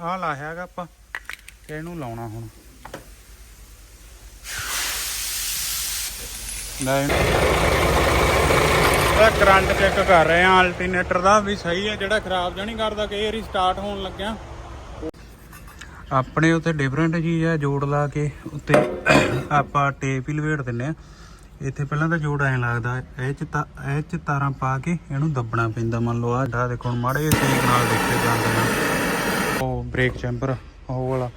ਆਹ ਆ ਹੈਗਾ ਆਪਾਂ, ਤੇ ਇਹਨੂੰ ਲਾਉਣਾ ਹੁਣ। ਲੈ। ਇਹ ਕਰੰਟ ਚੈੱਕ ਕਰ ਰਹੇ ਆ ਅਲਟਰਨੇਟਰ ਦਾ ਵੀ ਸਹੀ ਹੈ, ਜਿਹੜਾ ਖਰਾਬ ਜਾਂ ਕਰਦਾ, ਕਈ ਵਾਰੀ ਸਟਾਰਟ ਹੋਣ ਲੱਗਿਆ। ਆਪਣੇ ਉੱਤੇ ਡਿਫਰੈਂਟ ਚੀਜ਼ ਆ ਜੋੜ ਲਾ ਕੇ ਉੱਤੇ ਆਪਾਂ ਟੇਪ ਹੀ ਲਵੇੜ ਦਿੰਨੇ ਆ ਇੱਥੇ ਪਹਿਲਾਂ ਤਾਂ ਜੋੜ ਐਂ ਲੱਗਦਾ, ਇਹ ਚ ਤਾਂ ਇਹ ਚ ਤਾਰਾਂ ਪਾ ਕੇ ਇਹਨੂੰ ਦੱਬਣਾ ਪੈਂਦਾ, ਮੰਨ ਲਓ ਆਹ ਦੇਖੋ ਮਾੜੇ ਜਿਹੇ ਤਰੀਕ ਨਾਲ ਦੇਖੇ ਜਾਂਦੇ ਨੇ ਬ੍ਰੇਕ ਚੈਂਬਰ ਉਹ ਵਾਲਾ।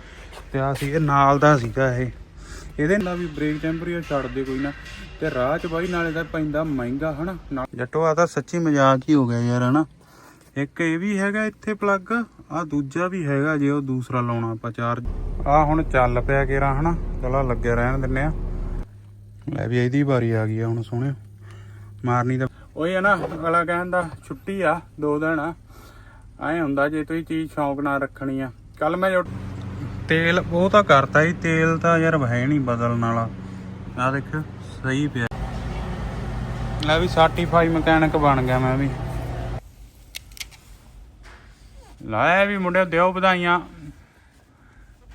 ਤੇ ਆ ਸੀ ਇਹ ਨਾਲ ਦਾ ਸੀਗਾ ਇਹ। ਇਹਦੇ ਨਾਲ ਵੀ ਬ੍ਰੇਕ ਚੈਂਬਰ ਹੀ ਆ, ਛੱਡਦੇ ਕੋਈ ਨਾ। ਤੇ ਰਾਹ ਚ ਬਾਈ ਨਾਲੇ ਦਾ ਪੈਂਦਾ ਮਹਿੰਗਾ ਹਨਾ? ਨਾ- ਜੱਟੋ ਆ ਤਾਂ ਸੱਚੀ ਮਜ਼ਾਕ ਹੀ ਹੋ ਗਿਆ ਯਾਰ ਹਨਾ? ਇੱਕ ਇਹ ਵੀ ਹੈਗਾ ਇੱਥੇ ਪਲੱਗ ਆ ਦੂਜਾ ਵੀ ਹੈਗਾ ਜੇ ਉਹ ਦੂਸਰਾ ਲਾਉਣਾ ਆਪਾਂ ਚਾਰਜ ਆ ਹੁਣ ਚੱਲ ਪਿਆ ਕੇਰਾ ਹਨਾ? ਚਲਾ ਲੱਗਿਆ ਰਹਿਣ ਦਿੰਨੇ ਆ। ਲੈ ਵੀ ਇਹਦੀ ਵਾਰੀ ਆ ਗਈ ਆ ਹੁਣ ਸੋਹਣਿਓ। ਮਾਰਨੀ ਦਾ ਉਹੀ ਹੈ ਨਾ ਅਗਲਾ ਕਹਿੰਦਾ ਛੁੱਟੀ ਆ ਦੋ ਦਿਨ ਆ। ਐ ਹੁੰਦਾ ਜੇ ਤੁਸੀਂ ਚੀਜ਼ ਸ਼ੌਂਕ ਨਾਲ ਰੱਖਣੀ ਆ। ਕੱਲ ਮੈਂ ਤੇਲ ਉਹ ਤਾਂ ਕਰਤਾ ਹੀ ਤੇਲ ਤਾਂ ਯਾਰ ਹੈ ਨਹੀਂ ਬਦਲਣ ਵਾਲਾ। ਆ ਦੇਖ ਸਹੀ ਪਿਆ। ਲੈ ਵੀ ਸਰਟੀਫਾਈ ਮਕੈਨਿਕ ਬਣ ਗਿਆ ਮੈਂ ਵੀ। ਲੈ ਵੀ ਮੁੰਡਿਓ ਦਿਓ ਵਧਾਈਆਂ।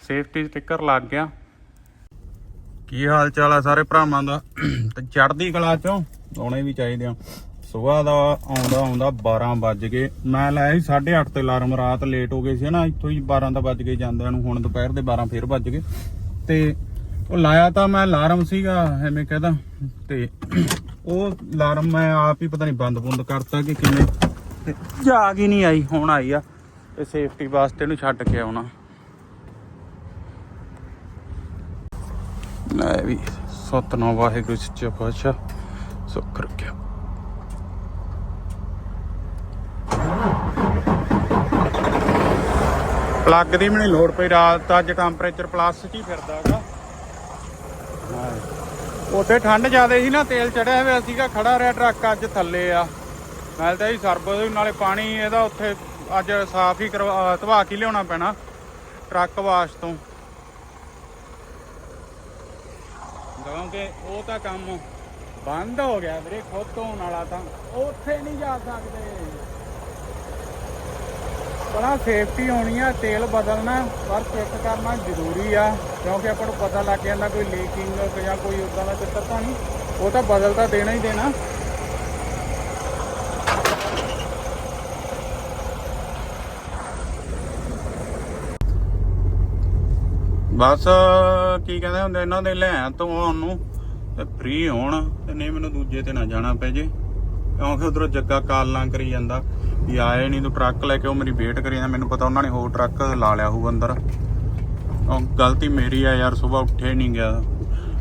ਸੇਫਟੀ ਸਟicker ਲੱਗ ਗਿਆ। ਕੀ ਹਾਲ ਚਾਲ ਆ ਸਾਰੇ ਭਰਾਵਾਂ ਦਾ? ਤੇ ਚੜ੍ਹਦੀ ਕਲਾ ਚੋਂ ਆਉਣੇ ਵੀ ਚਾਹੀਦੇ ਆ। ਸਵੇਰ ਦਾ ਆਉਂਦਾ ਆਉਂਦਾ 12 ਵੱਜ ਗਏ। ਮੈਂ ਲਾਇਆ ਸੀ 8:30 ਤੇ ਅਲਾਰਮ ਰਾਤ ਲੇਟ ਹੋ ਗਏ ਸੀ ਨਾ, ਇੱਥੋਂ ਹੀ 12 ਦਾ ਵੱਜ ਗਏ ਜਾਂਦਿਆਂ ਨੂੰ, ਹੁਣ ਦੁਪਹਿਰ ਦੇ 12 ਫੇਰ ਵੱਜ ਗਏ। ਤੇ ਉਹ ਲਾਇਆ ਤਾਂ ਮੈਂ ਅਲਾਰਮ ਸੀਗਾ, ਐਵੇਂ ਕਹਦਾ। ਤੇ ਉਹ ਅਲਾਰਮ ਮੈਂ ਆਪ ਹੀ ਪਤਾ ਨਹੀਂ ਬੰਦ ਬੰਦ ਕਰਤਾ ਕਿ ਕਿਵੇਂ। ਤੇ ਜਾਗ ਹੀ ਨਹੀਂ ਆਈ, ਹੁਣ ਆਈ ਆ। ਤੇ ਸੇਫਟੀ ਵਾਸਤੇ ਇਹਨੂੰ ਛੱਡ ਕੇ ਆਉਣਾ। ਲੈ ਵੀ, ਸਤਨਾਮ ਵਾਹਿਗੁਰੂ ਸੱਚਾ ਪਾਤਸ਼ਾਹ ਸੁੱਖ ਰੱਖਿਆ ਪਲੱਗ ਦੀ ਵੀ ਲੋੜ ਪਈ, ਰਾਤ ਅੱਜ ਟੈਂਪਰੇਚਰ ਪਲੱਸ 'ਚ ਹੀ ਫਿਰਦਾਗਾ ਉੱਥੇ ਠੰਡ ਜ਼ਿਆਦਾ ਸੀ ਨਾ, ਤੇਲ ਚੜਿਆ ਹੋਇਆ ਸੀਗਾ, ਖੜਾ ਰਿਹਾ ਟਰੱਕ ਅੱਜ ਥੱਲੇ ਆ। ਨਾਲ ਤਾਂ ਹੀ ਸਰਬਤ ਨਾਲੇ ਪਾਣੀ ਇਹਦਾ ਉੱਥੇ ਅੱਜ ਸਾਫ਼ ਹੀ ਕਰਵਾ, ਧਵਾ ਕੇ ਲਿਆਉਣਾ ਪੈਣਾ, ਟਰੱਕ ਵਾਸ਼ ਤੋਂ। ਕਿਉਂਕਿ ਉਹ ਤਾਂ ਕੰਮ ਬੰਦ ਹੋ ਗਿਆ ਵੀਰੇ, ਖੁਦ ਧੋਣ ਵਾਲਾ ਤਾਂ। ਉੱਥੇ ਨਹੀਂ ਜਾ ਸਕਦੇ। ਬੜਾ ਸੇਫਟੀ ਹੋਣੀ ਆ, ਤੇਲ ਬਦਲਣਾ ਪਰ ਚੈੱਕ ਕਰਨਾ ਜ਼ਰੂਰੀ ਆ, ਕਿਉਂਕਿ ਆਪਾਂ ਨੂੰ ਪਤਾ ਲੱਗ ਜਾਂਦਾ ਕੋਈ ਲੀਕਿੰਗ ਜਾਂ ਕੋਈ ਉਦਾਂ ਦਾ ਚੱਕਰ ਤਾਂ ਨਹੀਂ, ਉਹ ਤਾਂ ਬਦਲ ਤਾਂ ਦੇਣਾ ਹੀ ਦੇਣਾ। ਬਸ ਕੀ ਕਹਿੰਦੇ ਹੁੰਦੇ, ਇਹਨਾਂ ਦੇ ਲੈਣ ਤੋਂ ਉਹਨੂੰ ਤੇ ਫ੍ਰੀ ਹੋਣ, ਤੇ ਨਹੀਂ ਮੈਨੂੰ ਦੂਜੇ ਤੇ ਨਾ ਜਾਣਾ ਪੈ ਜੇ, ਕਿਉਂਕਿ ਉਧਰੋਂ ਜੱਗਾ ਕਾਲਾਂ ਕਰੀ ਜਾਂਦਾ। ਵੀ ਆਏ ਨਹੀਂ ਤੂੰ ਟਰੱਕ ਲੈ ਕੇ ਉਹ ਮੇਰੀ ਵੇਟ ਕਰੀ ਜਾਂਦਾ ਮੈਨੂੰ ਪਤਾ ਉਹਨਾਂ ਨੇ ਹੋਰ ਟਰੱਕ ਲਾ ਲਿਆ ਹੋਊ ਅੰਦਰ। ਉਹ ਗਲਤੀ ਮੇਰੀ ਆ ਯਾਰ, ਸਵੇਰ ਉੱਠੇ ਨਹੀਂ ਗਿਆ।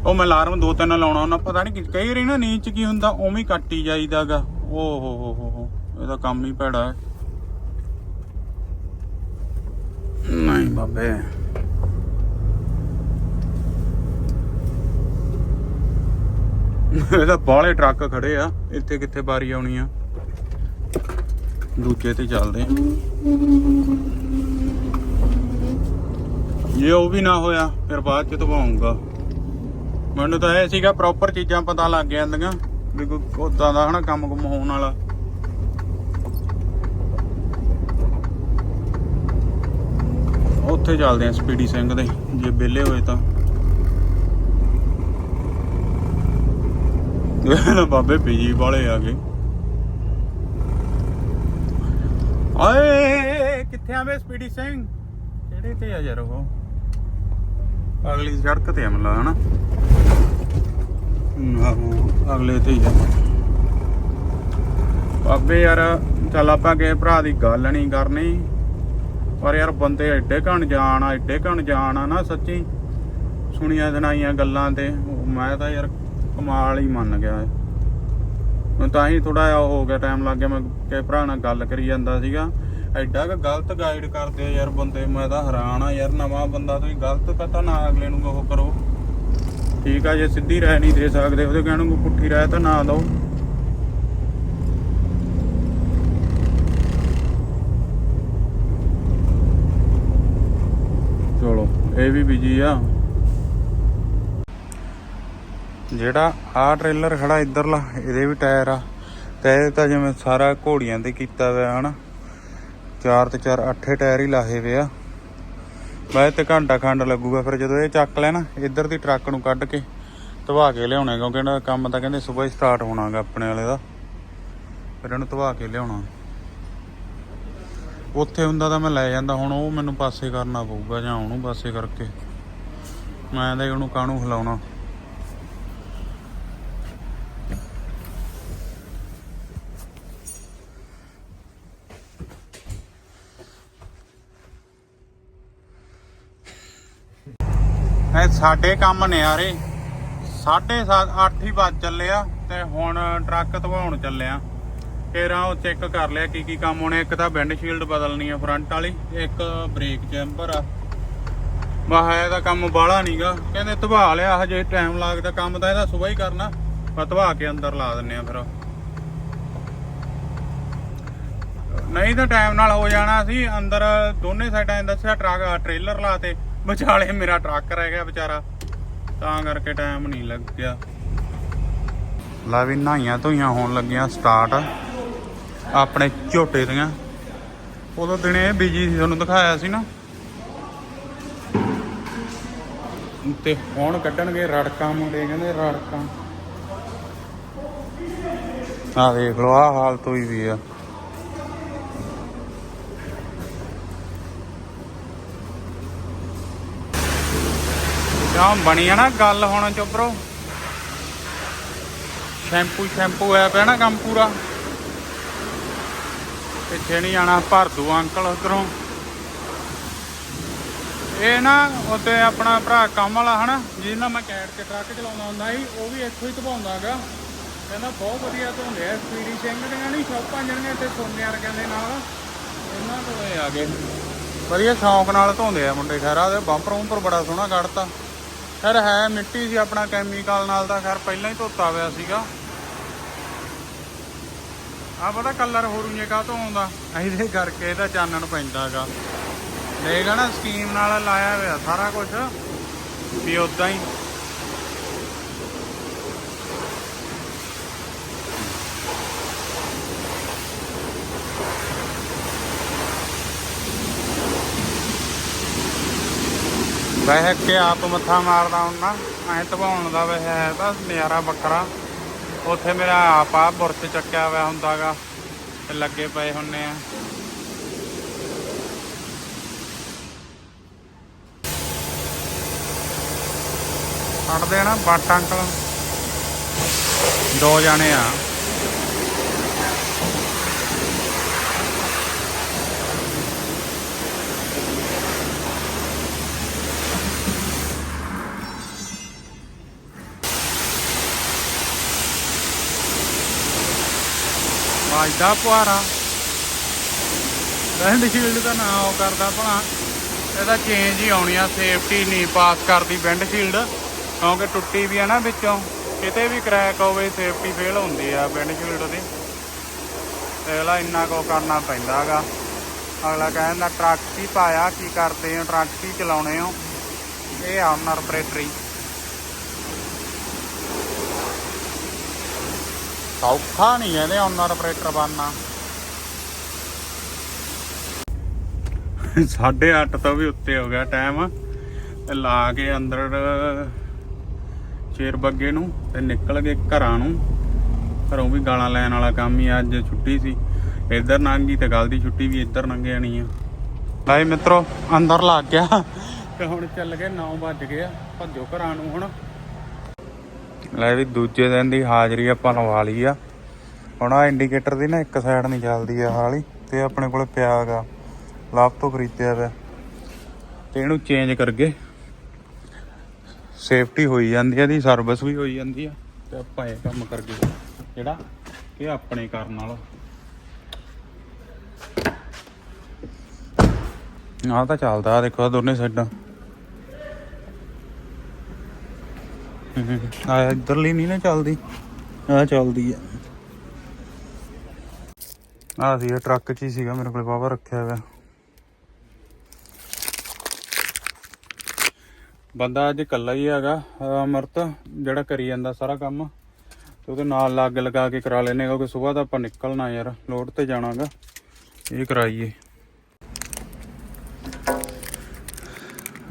ਉਹ ਮੈਂ ਅਲਾਰਮ ਦੋ ਤਿੰਨ ਲਾਉਣਾ, ਉਹਨਾਂ ਪਤਾ ਨਹੀਂ ਕਈ ਰਹੀ ਨਾ ਨੀਂਦ ਚ ਕੀ ਹੁੰਦਾ, ਉਵੇਂ ਹੀ ਕੱਟੀ ਜਾਈਦਾਗਾ। ਓ ਹੋ ਹੋ ਹੋ ਹੋ, ਇਹਦਾ ਕੰਮ ਹੀ ਭੈੜਾ ਹੈ। ਨਹੀਂ ਬਾਬੇ। ਇਹਦਾ ਬਾਹਲੇ ਟਰੱਕ ਖੜੇ ਆ, ਇੱਥੇ ਕਿੱਥੇ ਬਾਰੀ ਆਉਣੀ ਆ। ਦੂਜੇ ਤੇ ਚੱਲਦੇ ਆ। ਜੇ ਉਹ ਵੀ ਨਾ ਹੋਇਆ, ਫਿਰ ਬਾਅਦ ਚ ਧਵਾਉਂਗਾ। ਮੈਨੂੰ ਤਾਂ ਇਹ ਸੀਗਾ ਪ੍ਰੋਪਰ ਚੀਜ਼ਾਂ ਪਤਾ ਲੱਗ ਜਾਂਦੀਆਂ, ਵੀ ਕੋਈ ਉਦਾਂ ਦਾ ਹਨਾ ਕੰਮ ਕੁਮ ਹੋਣ ਵਾਲਾ। ਉੱਥੇ ਚੱਲਦੇ ਆ ਸਪੀਡੀ ਸਿੰਘ ਦੇ, ਜੇ ਵਿਹਲੇ ਹੋਏ ਤਾਂ। ਬਾਬੇ ਬੀਜੀ ਵਾਲੇ ਆ ਗਏ। ਓਏ ਕਿੱਥੇ ਆਵੇ ਸਪੀਡੀ ਸਿੰਘ? ਕਿਹੜੇ ਤੇ ਆ ਯਾਰ ਉਹ? ਅਗਲੀ ਸੜਕ ਤੇ ਅਮਲਾ ਹਨਾ? ਆਹੋ, ਅਗਲੇ ਤੇ ਹੀ ਆ। ਬਾਬੇ ਯਾਰ ਚੱਲ ਆਪਾਂ ਕਿਸੇ ਭਰਾ ਦੀ ਗੱਲ ਨਹੀਂ ਕਰਨੀ। ਪਰ ਯਾਰ ਬੰਦੇ ਐਡੇ ਘਣ ਜਾਣ ਆ ਐਡੇ ਘਣ ਜਾਣ ਆ ਨਾ ਸੱਚੀ। ਸੁਣੀਆਂ ਸੁਣਾਈਆਂ ਗੱਲਾਂ ਤੇ ਮੈਂ ਤਾਂ ਯਾਰ ਕਮਾਲ ਹੀ ਮੰਨ ਗਿਆ। ਮੈਂ ਤਾਂ ਹੀ ਥੋੜਾ ਜਿਹਾ ਉਹ ਹੋ ਗਿਆ ਟਾਈਮ ਲੱਗ ਗਿਆ, ਮੈਂ ਕਿਸੇ ਭਰਾ ਨਾਲ ਗੱਲ ਕਰੀ ਜਾਂਦਾ ਸੀਗਾ। ਐਡਾ ਕਿ ਗਲਤ ਗਾਈਡ ਕਰਦੇ ਆ ਯਾਰ ਬੰਦੇ, ਮੈਂ ਤਾਂ ਹੈਰਾਨ ਆ ਯਾਰ ਨਵਾਂ ਬੰਦਾ, ਤੁਸੀਂ ਗਲਤ ਪਤਾ ਨਾ ਅਗਲੇ ਨੂੰ ਉਹ ਕਰੋ। ਠੀਕ ਆ, ਜੇ ਸਿੱਧੀ ਰਹਿ ਨਹੀਂ ਦੇ ਸਕਦੇ, ਉਹਦੇ ਕਹਿਣ ਨੂੰ ਪੁੱਠੀ ਰਹਿ ਤਾਂ ਨਾ ਦਿਓ ਚਲੋ, ਇਹ ਵੀ ਬਿਜ਼ੀ ਆ। ਜਿਹੜਾ ਆਹ ਟ੍ਰੇਲਰ ਖੜਾ ਇੱਧਰਲਾ, ਇਹਦੇ ਵੀ ਟਾਇਰ ਆ। ਤੇ ਇਹ ਤਾਂ ਜਿਵੇਂ ਸਾਰਾ ਘੋੜੀਆਂ ਤੇ ਕੀਤਾ ਹੋਇਆ, ਹਨਾ? ਚਾਰ ਤੇ ਚਾਰ ਅੱਠੇ ਟਾਇਰ ਹੀ ਲਾਹੇ ਵੇ ਆ। ਵੈਸੇ ਤੇ ਘੰਟਾ ਖੰਡ ਲੱਗੂਗਾ, ਫਿਰ ਜਦੋਂ ਇਹ ਚੱਕ ਲੈ ਨਾ, ਇੱਧਰ ਦੀ ਟਰੱਕ ਨੂੰ ਕੱਢ ਕੇ ਧਵਾ ਕੇ ਲਿਆਉਣਾ, ਕਿਉਂਕਿ ਇਹਨਾਂ ਦਾ ਕੰਮ ਤਾਂ ਕਹਿੰਦੇ ਸਵੇਰ ਹੀ ਸਟਾਰਟ ਹੋਣਾਗਾ ਆਪਣੇ ਵਾਲੇ ਦਾ। ਫਿਰ ਇਹਨੂੰ ਧਵਾ ਕੇ ਲਿਆਉਣਾ। ਉੱਥੇ ਹੁੰਦਾ ਤਾਂ ਮੈਂ ਲੈ ਜਾਂਦਾ, ਹੁਣ ਉਹ ਮੈਨੂੰ ਪਾਸੇ ਕਰਨਾ ਪਊਗਾ ਜਾਂ ਉਹਨੂੰ ਪਾਸੇ ਕਰਕੇ। ਮੈਂ ਤਾਂ ਉਹਨੂੰ ਕਾਹਨੂੰ ਹਿਲਾਉਣਾ ਸਾਡੇ ਕੰਮ ਨਿਆਰੇ। 7:30 8 ਹੀ ਵੱਜ ਚੱਲਿਆ ਤੇ ਹੁਣ ਟਰੱਕ ਧਵਾਉਣ ਚੱਲੇ ਆ। ਉਹ ਚੈੱਕ ਕਰ ਲਿਆ ਕੀ ਕੀ ਕੰਮ ਹੋਣੇ। ਇੱਕ ਤਾਂ ਵਿੰਡਸ਼ੀਲਡ ਬਦਲਣੀ ਆ ਫਰੰਟ ਵਾਲੀ, ਇੱਕ ਬ੍ਰੇਕ ਚੈਂਬਰ ਆ। ਵਾਹ ਇਹਦਾ ਕੰਮ ਬਾਹਲਾ ਨਹੀਂਗਾ ਕਹਿੰਦੇ ਧਵਾ ਲਿਆ, ਹਜੇ ਟਾਈਮ ਲੱਗਦਾ ਕੰਮ ਤਾਂ ਇਹਦਾ ਸਵੇਰ ਹੀ ਕਰਨਾ। ਪਰ ਧਵਾ ਕੇ ਅੰਦਰ ਲਾ ਦਿੰਨੇ ਆ ਫਿਰ। ਨਹੀਂ ਤਾਂ ਟਾਈਮ ਨਾਲ ਹੋ ਜਾਣਾ ਸੀ। ਅੰਦਰ ਦੋਨੇ ਸਾਈਡਾਂ 'ਚ ਦੱਸਿਆ, ਟਰੱਕ ਟ੍ਰੇਲਰ ਲਾਤੇ ਵਿਚਾਲੇ ਮੇਰਾ ਟਰੱਕ ਰਹਿ ਗਿਆ ਵਿਚਾਰਾ। ਤਾਂ ਕਰਕੇ ਟਾਈਮ ਨਹੀਂ ਲੱਗਿਆ। ਲਾ ਵੀ ਨਹਾਈਆਂ ਧੋਈਆਂ ਹੋਣ ਲੱਗੀਆਂ ਸਟਾਰਟ ਆਪਣੇ ਝੋਟੇ ਦੀਆਂ। ਉਦੋਂ ਦਿਨੇ ਬਿਜ਼ੀ ਸੀ, ਤੁਹਾਨੂੰ ਦਿਖਾਇਆ ਸੀ ਨਾ। ਤੇ ਹੁਣ ਕੱਢਣਗੇ ਰੜਕਾਂ ਮੁੰਡੇ, ਕਹਿੰਦੇ ਰੜਕਾਂ। ਆ ਦੇਖ ਲਓ ਆ ਹਾਲਤ ਹੋਈ ਵੀ ਆ। ਕਿਉਂ ਬਣੀ ਆ ਨਾ ਗੱਲ ਹੁਣ ਚੁੱਪਰੋ। ਸ਼ੈਂਪੂ ਸ਼ੈਂਪੂ ਆ ਪਿਆ ਨਾ ਕੰਮ ਪੂਰਾ। ਪਿੱਛੇ ਨਹੀਂ ਜਾਣਾ, ਭਰ ਦੂ ਅੰਕਲ ਉਧਰੋਂ। ਇਹ ਨਾ ਉੱਤੇ ਆਪਣਾ ਭਰਾ ਕੰਮ ਵਾਲਾ ਹਨਾ, ਜਿਹਦੇ ਮੈਂ ਕੈਟ ਤੇ ਟਰੱਕ ਚਲਾਉਂਦਾ ਹੁੰਦਾ ਸੀ, ਉਹ ਵੀ ਇੱਥੋਂ ਹੀ ਧਵਾਉਂਦਾ ਹੈਗਾ ਕਹਿੰਦਾ ਬਹੁਤ ਵਧੀਆ ਧੋਂਦੇ ਆ ਸਪੀਡੀ ਸਿੰਘ ਦੀਆਂ ਨਹੀਂ ਸ਼ੌਪਾਂ ਜਿਹੜੀਆਂ ਇੱਥੇ ਸੋਨੇ ਵਰਗਿਆਂ ਦੇ ਨਾਲ। ਇਹਨਾਂ ਤੋਂ ਆ ਗਏ। ਵਧੀਆ ਸ਼ੌਂਕ ਨਾਲ ਧੋਂਦੇ ਆ ਮੁੰਡੇ ਖੈਰ ਆ ਬੰਪਰ ਬੰਪਰ ਬੜਾ ਸੋਹਣਾ ਕੱਢਤਾ। ਖੈਰ ਹੈ, ਮਿੱਟੀ ਸੀ ਆਪਣਾ ਕੈਮੀਕਲ ਨਾਲ ਤਾਂ ਖੈਰ ਪਹਿਲਾਂ ਹੀ ਧੋਤਾ ਹੋਇਆ ਸੀਗਾ। ਆ ਪਤਾ ਕਲਰ ਹੋਰੂਏ ਕਾ ਤੋਂ ਆਉਂਦਾ? ਇਹਦੇ ਕਰਕੇ ਇਹਦਾ ਚਾਨਣ ਪੈਂਦਾਗਾ ਦੇਖ ਨਾ ਸਕੀਮ ਨਾਲ ਲਾਇਆ ਹੋਇਆ ਸਾਰਾ ਕੁਝ ਵੀ ਉਦਾਂ ਹੀ। ਵੈਸੇ ਕਿ ਆਪ ਮੱਥਾ ਮਾਰਦਾ ਹੁੰਦਾ, ਐ ਧਵਾਉਣ ਦਾ ਵੈਸੇ ਹੈ ਤਾਂ ਨਜ਼ਾਰਾ ਵੱਖਰਾ। ਉੱਥੇ ਮੇਰਾ ਆਪ ਆ ਬੁਰਸ਼ ਚੱਕਿਆ ਹੋਇਆ ਹੁੰਦਾਗਾ, ਤੇ ਲੱਗੇ ਪਏ ਹੁੰਨੇ ਆ। ਕੱਢਦੇ ਆ ਨਾ, ਬੱਟ ਅੰਕਲ। ਦੋ ਜਾਣੇ ਆ। ਵਾਜਦਾ ਪੁਆਰਾ ਰੈਂਡ ਸ਼ੀਲਡ ਦਾ ਨਾਂ ਉਹ ਕਰਦਾ ਭਲਾ। ਇਹਦਾ ਚੇਂਜ ਹੀ ਆਉਣੀ ਆ ਸੇਫਟੀ ਨਹੀਂ ਪਾਸ ਕਰਦੀ ਵਿੰਡ ਸ਼ੀਲਡ ਕਿਉਂਕਿ ਟੁੱਟੀ ਵੀ ਆ ਨਾ ਵਿੱਚੋਂ, ਕਿਤੇ ਵੀ ਕ੍ਰੈਕ ਹੋਵੇ ਸੇਫਟੀ ਫੇਲ ਹੁੰਦੀ ਆ ਵਿੰਡ ਸ਼ੀਲਡ ਦੀ। ਅਗਲਾ ਇੰਨਾ ਕੋ ਕਰਨਾ ਪੈਂਦਾ ਹੈਗਾ ਅਗਲਾ ਕਹਿੰਦਾ ਟਰੱਕ ਹੀ ਪਾਇਆ, ਕੀ ਕਰਦੇ ਹੋ? ਟਰੱਕ ਹੀ ਚਲਾਉਣੇ ਹੋ? ਇਹ ਆ ਉਹਨਾਂ ਆਪਰੇਟਰੀ ਸੌਖਾ ਨਹੀਂ ਇਹਦੇ ਓਨਰ ਆਪਰੇਟਰ ਬਣਨਾ। 8:30 ਤੋਂ ਵੀ ਉੱਤੇ ਹੋ ਗਿਆ ਟਾਈਮ ਤੇ ਲਾ ਕੇ ਅੰਦਰ ਚੇਰ ਬੱਗੇ ਨੂੰ ਤੇ ਨਿਕਲ ਗਏ ਘਰਾਂ ਨੂੰ। ਘਰੋਂ ਵੀ ਗਾਲਾਂ ਲੈਣ ਵਾਲਾ ਕੰਮ ਹੀ ਅੱਜ ਛੁੱਟੀ ਸੀ। ਇੱਧਰ ਲੰਘ ਗਈ ਤੇ ਗੱਲ ਦੀ ਛੁੱਟੀ ਵੀ ਇੱਧਰ ਲੰਘ ਜਾਣੀ ਆ। ਭਾਈ ਮਿੱਤਰੋ, ਅੰਦਰ ਲੱਗ ਗਿਆ। ਤੇ ਹੁਣ ਚੱਲ ਗਏ 9 ਵੱਜ ਗਏ ਆ, ਭੱਜੋ ਘਰਾਂ ਨੂੰ ਹੁਣ। ਲੈ ਵੀ ਦੂਜੇ ਦਿਨ ਦੀ ਹਾਜ਼ਰੀ ਆਪਾਂ ਲਵਾ ਲਈ ਆ। ਹੁਣ ਆ ਇੰਡੀਕੇਟਰ ਦੀ ਨਾ ਇੱਕ ਸਾਈਡ ਨਹੀਂ ਚੱਲਦੀ ਆ ਹਾਲੀ ਤੇ ਆਪਣੇ ਕੋਲ ਪਿਆ ਗਾ ਲਾਭ ਤੋਂ ਖਰੀਦਿਆ ਪਿਆ। ਤੇ ਇਹਨੂੰ ਚੇਂਜ ਕਰਕੇ ਸੇਫਟੀ ਹੋਈ ਜਾਂਦੀ ਆ ਦੀ ਸਰਵਿਸ ਵੀ ਹੋਈ ਜਾਂਦੀ ਆ। ਤੇ ਆਪਾਂ ਇਹ ਕੰਮ ਕਰਕੇ ਜਿਹੜਾ ਇਹ ਆਪਣੇ ਕਰਨ ਵਾਲਾ। ਆਹ ਤਾਂ ਚੱਲਦਾ ਦੇਖੋ ਦੋਨੇ ਸਾਈਡਾਂ ਆ ਇਧਰਲੀ ਨਹੀਂ ਨਾ ਚੱਲਦੀ? ਆ ਚੱਲਦੀ ਆ। ਆ ਸੀ ਟਰੱਕ 'ਚ ਹੀ ਸੀਗਾ, ਮੇਰੇ ਕੋਲ ਬਾਬਾ ਰੱਖਿਆ ਹੋਇਆ। ਬੰਦਾ ਅੱਜ ਇਕੱਲਾ ਹੀ ਹੈਗਾ ਅਹ ਅਮਰਤ, ਜਿਹੜਾ ਕਰੀ ਜਾਂਦਾ ਸਾਰਾ ਕੰਮ। ਤੇ ਉਹਦੇ ਨਾਲ ਲੱਗ ਲਗਾ ਕੇ ਕਰਾ ਲੈਨੇ ਕਿਉਂਕਿ ਸਵੇਰ ਦਾ ਆਪਾਂ ਨਿਕਲਣਾ ਯਾਰ, ਲੋਡ ਤੇ ਜਾਣਾਗਾ। ਇਹ ਕਰਾਈਏ।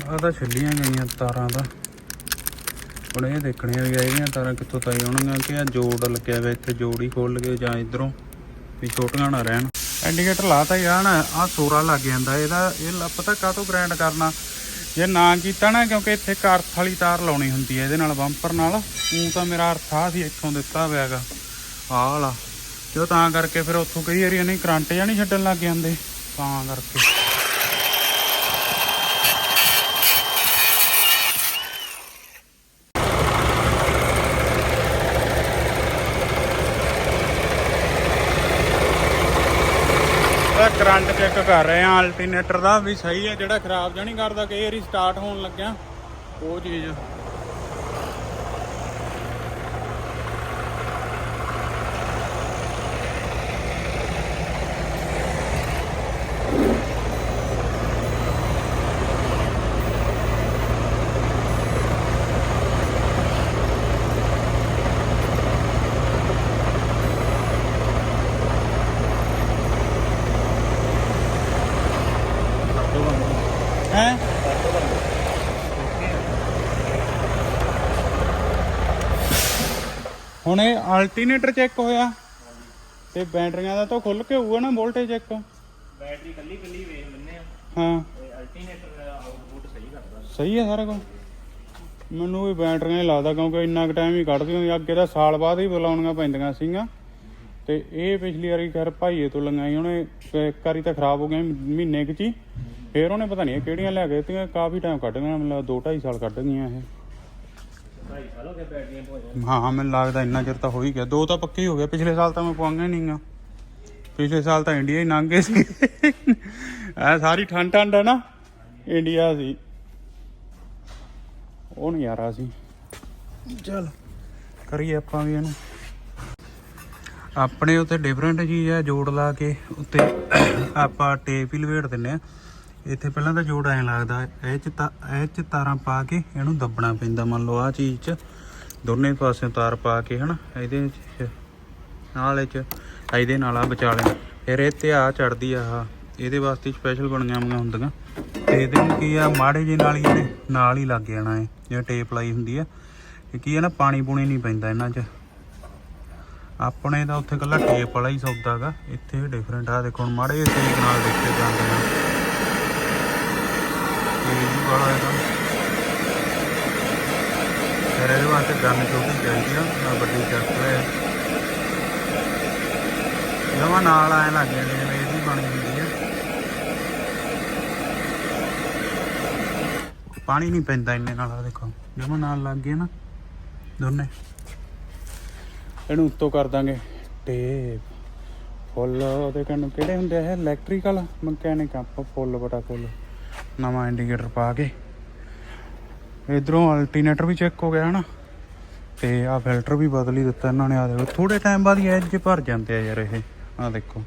ਆ ਤਾਂ ਛੱਲੀਆਂ ਗਈਆਂ ਤਾਰਾਂ ਦਾ। ਹੁਣ ਇਹ ਦੇਖਣੀਆਂ ਵੀ ਇਹਦੀਆਂ ਤਾਰਾਂ ਕਿੱਥੋਂ ਤਾਈ ਆਉਣਗੀਆਂ ਕਿ ਆ ਜੋੜ ਲੱਗਿਆ ਵਾ ਇੱਥੇ, ਜੋੜ ਹੀ ਖੋਲ ਕੇ ਜਾਂ ਇਧਰੋਂ ਵੀ ਛੋਟੀਆਂ ਨਾ ਰਹਿਣ। ਇੰਡੀਕੇਟਰ ਲਾਤਾ ਯਾਰ ਆ ਸੋਰਾ ਲੱਗ ਜਾਂਦਾ, ਇਹਦਾ ਇਹ ਲ- ਪਤਾ ਕਾਹਤੋਂ ਗ੍ਰੈਂਡ ਕਰਨਾ? ਜੇ ਨਾ ਕੀਤਾ ਨਾ, ਕਿਉਂਕਿ ਇੱਥੇ ਇੱਕ ਅਰਥ ਵਾਲੀ ਤਾਰ ਲਾਉਣੀ ਹੁੰਦੀ ਹੈ ਇਹਦੇ ਨਾਲ ਬੰਪਰ ਨਾਲ। ਉਹ ਤਾਂ ਮੇਰਾ ਅਰਥ ਆ ਸੀ, ਇੱਥੋਂ ਦਿੱਤਾ ਹੋਇਆ ਹੈਗਾ। ਆਹ ਵਾਲਾ। ਤੇ ਤਾਂ ਕਰਕੇ ਫਿਰ ਉੱਥੋਂ ਕਈ ਵਾਰੀ ਨਹੀਂ ਕਰੰਟ ਜਾਂ ਨਹੀਂ ਛੱਡਣ ਲੱਗ ਜਾਂਦੇ, ਤਾਂ ਕਰਕੇ ਇਹ ਕਰੰਟ ਚੈੱਕ ਕਰ ਰਹੇ ਆ ਅਲਟਰਨੇਟਰ ਦਾ ਵੀ ਸਹੀ ਹੈ, ਜਿਹੜਾ ਖਰਾਬ ਜਾਂ ਨਹੀਂ ਕਰਦਾ, ਕਈ ਵਾਰੀ ਸਟਾਰਟ ਹੋਣ ਲੱਗਿਆ। ਉਹ ਚੀਜ਼ ਹੈ। ਹੁਣ ਇਹ ਅਲਟਰਨੇਟਰ ਚੈੱਕ ਹੋਇਆ। ਤੇ ਬੈਟਰੀਆਂ ਦਾ ਤਾਂ ਖੁੱਲ ਕੇ ਹੋਊਗਾ ਨਾ ਵੋਲਟੇਜ ਚੈੱਕ ਬੈਟਰੀ ਕੱਲੀ ਕੱਲੀ ਵੇਖ ਲੈਂਦੇ ਆ। ਹਾਂ। ਅਲਟਰਨੇਟਰ ਆਊਟਪੁੱਟ ਸਹੀ ਕਰਦਾ। ਸਹੀ ਹੈ ਸਾਰਾ ਕੁਝ ਮੈਨੂੰ ਵੀ ਬੈਟਰੀਆਂ ਹੀ ਲੱਗਦਾ ਕਿਉਂਕਿ ਇੰਨਾ ਕੁ ਟਾਈਮ ਹੀ ਕੱਢਦੀ ਹੁੰਦੀ ਅੱਗੇ ਤਾਂ ਸਾਲ ਬਾਅਦ ਹੀ ਬੁਲਾਉਣੀਆਂ ਪੈਂਦੀਆਂ ਸੀਗੀਆਂ। ਤੇ ਇਹ ਪਿਛਲੀ ਵਾਰੀ ਖੈਰ ਭਾਈਏ ਤੋਂ ਲੰਗਾਈ ਉਹਨੇ ਇੱਕ ਵਾਰੀ ਤਾਂ ਖਰਾਬ ਹੋ ਗਈਆਂ ਮਹੀਨੇ ਕੁ ਚ ਫੇਰ ਉਹਨੇ ਪਤਾ ਨਹੀਂ ਕਿਹੜੀਆਂ ਲਿਆ ਕੇ ਦਿੱਤੀਆਂ ਕਾਫੀ ਟਾਈਮ ਕੱਢ ਗਈਆਂ ਮੈਨੂੰ ਲੱਗਦਾ 2 2.5 ਸਾਲ ਕੱਢ ਗਈਆਂ ਇਹ। 2.5 ਸਾਲ ਹੋ ਹਾਂ ਹਾਂ ਮੈਨੂੰ ਲੱਗਦਾ ਇੰਨਾ ਚਿਰ ਤਾਂ ਹੋ ਹੀ ਗਿਆ। ਦੋ ਤਾਂ ਪੱਕੇ ਹੀ ਹੋ ਗਏ ਪਿਛਲੇ ਸਾਲ ਤਾਂ ਮੈਂ ਪਵਾਂਗਾ ਹੀ ਨਹੀਂਗਾ ਪਿਛਲੇ ਸਾਲ ਤਾਂ ਇੰਡੀਆ ਹੀ ਲੰਘ ਗਏ ਸੀ। ਐ ਸਾਰੀ ਠੰਡ ਠੰਡ ਹੈ ਨਾ ਇੰਡੀਆ ਸੀ। ਉਹ ਨਜ਼ਾਰਾ ਸੀ। ਚਲ। ਕਰੀਏ ਆਪਾਂ ਵੀ ਇਹਨੂੰ। ਆਪਣੇ ਉੱਤੇ ਡਿਫਰੈਂਟ ਚੀਜ਼ ਹੈ ਜੋੜ ਲਾ ਕੇ ਉੱਤੇ ਆਪਾਂ ਟੇਪ ਹੀ ਲਵੇੜ ਦਿੰਨੇ ਆ ਇੱਥੇ ਪਹਿਲਾਂ ਤਾਂ ਜੋੜ ਐਂ ਲੱਗਦਾ, ਇਹ ਚ ਤਾਂ ਇਹ ਚ ਤਾਰਾਂ ਪਾ ਕੇ ਇਹਨੂੰ ਦੱਬਣਾ ਪੈਂਦਾ, ਮੰਨ ਲਓ ਆ ਚੀਜ਼ ਚ। ਦੋਨੇ ਪਾਸਿਓਂ ਤਾਰ ਪਾ ਕੇ, ਹਨਾ, ਇਹਦੇ ਚ, ਨਾਲ ਇਹ ਚ, ਇਹਦੇ ਨਾਲ ਆ ਵਿਚਾਲੇ। ਫਿਰ ਇਹ ਤੇ ਆ ਚੜਦੀ ਆ ਆਹ, ਇਹਦੇ ਵਾਸਤੇ ਸਪੈਸ਼ਲ ਬਣੀਆਂ ਹੋਈਆਂ ਹੁੰਦੀਆਂ। ਤੇ ਇਹਦੇ ਨੂੰ ਕੀ ਆ, ਮਾੜੇ ਜੇ ਨਾਲ ਹੀ ਇਹਨੇ ਨਾਲ ਹੀ ਲੱਗ ਜਾਣਾ ਹੈ ਜਿਵੇਂ ਟੇਪ ਲਾਈ ਹੁੰਦੀ ਆ। ਕੀ ਹੈ ਨਾ, ਪਾਣੀ ਪੂਣੀ ਨਹੀਂ ਪੈਂਦਾ ਇਹਨਾਂ 'ਚ। ਆਪਣੇ ਤਾਂ ਉੱਥੇ ਕੱਲਾ ਟੇਪ ਵਾਲਾ ਹੀ ਸੌਦਾ ਗਾ, ਇੱਥੇ ਡਿਫਰੈਂਟ ਆ। ਦੇਖੋ ਹੁਣ ਮਾੜੇ ਜਿਹੇ ਤਰੀਕ ਨਾਲ ਦੇਖੇ ਜਾਂਦੇ ਆ। ਇਹ ਵੀ ਇਹਦਾ ਫਿਰ ਇਹਦੇ ਵਾਸਤੇ ਗਨ ਛੋਟੀ ਚਾਹੀਦੀ ਆ ਨਾ ਵੱਡੀ ਚੱਕ ਲੈ ਜਮਾ ਨਾਲ ਆਏ ਲੱਗ ਜਾਂਦੇ ਜਿਵੇਂ ਇਹਦੀ ਬਣੀ ਹੁੰਦੀ ਆ ਪਾਣੀ ਨਹੀਂ ਪੈਂਦਾ ਇੰਨੇ ਨਾਲ ਆ ਦੇਖੋ। ਜਮਾ ਨਾਲ ਲੱਗ ਗਏ ਨਾ, ਦੋਨੇ। ਇਹਨੂੰ ਉੱਤੋਂ ਕਰ ਦਾਂਗੇ ਟੇਪ। ਫੁੱਲ ਉਹਦੇ ਕੰਨ ਕਿਹੜੇ ਹੁੰਦੇ ਆ? ਇਹ ਇਲੈਕਟ੍ਰੀਕਲ ਮਕੈਨਿਕ ਆਪਾਂ ਫੁੱਲ ਬਟਾ ਫੁੱਲ। ਨਵਾਂ ਇੰਡੀਕੇਟਰ ਪਾ ਕੇ। ਇਧਰੋਂ ਅਲਟਰਨੇਟਰ ਵੀ ਚੈੱਕ ਹੋ ਗਿਆ ਹਨਾ। ਤੇ ਆ ਫਿਲਟਰ ਵੀ ਬਦਲ ਹੀ ਦਿੱਤਾ ਇਹਨਾਂ ਨੇ, ਆ ਦੇਖੋ ਥੋੜੇ ਟਾਈਮ ਬਾਅਦ ਹੀ ਐਜ ਭਰ ਜਾਂਦੇ ਆ ਯਾਰ ਇਹ। ਆ ਦੇਖੋ।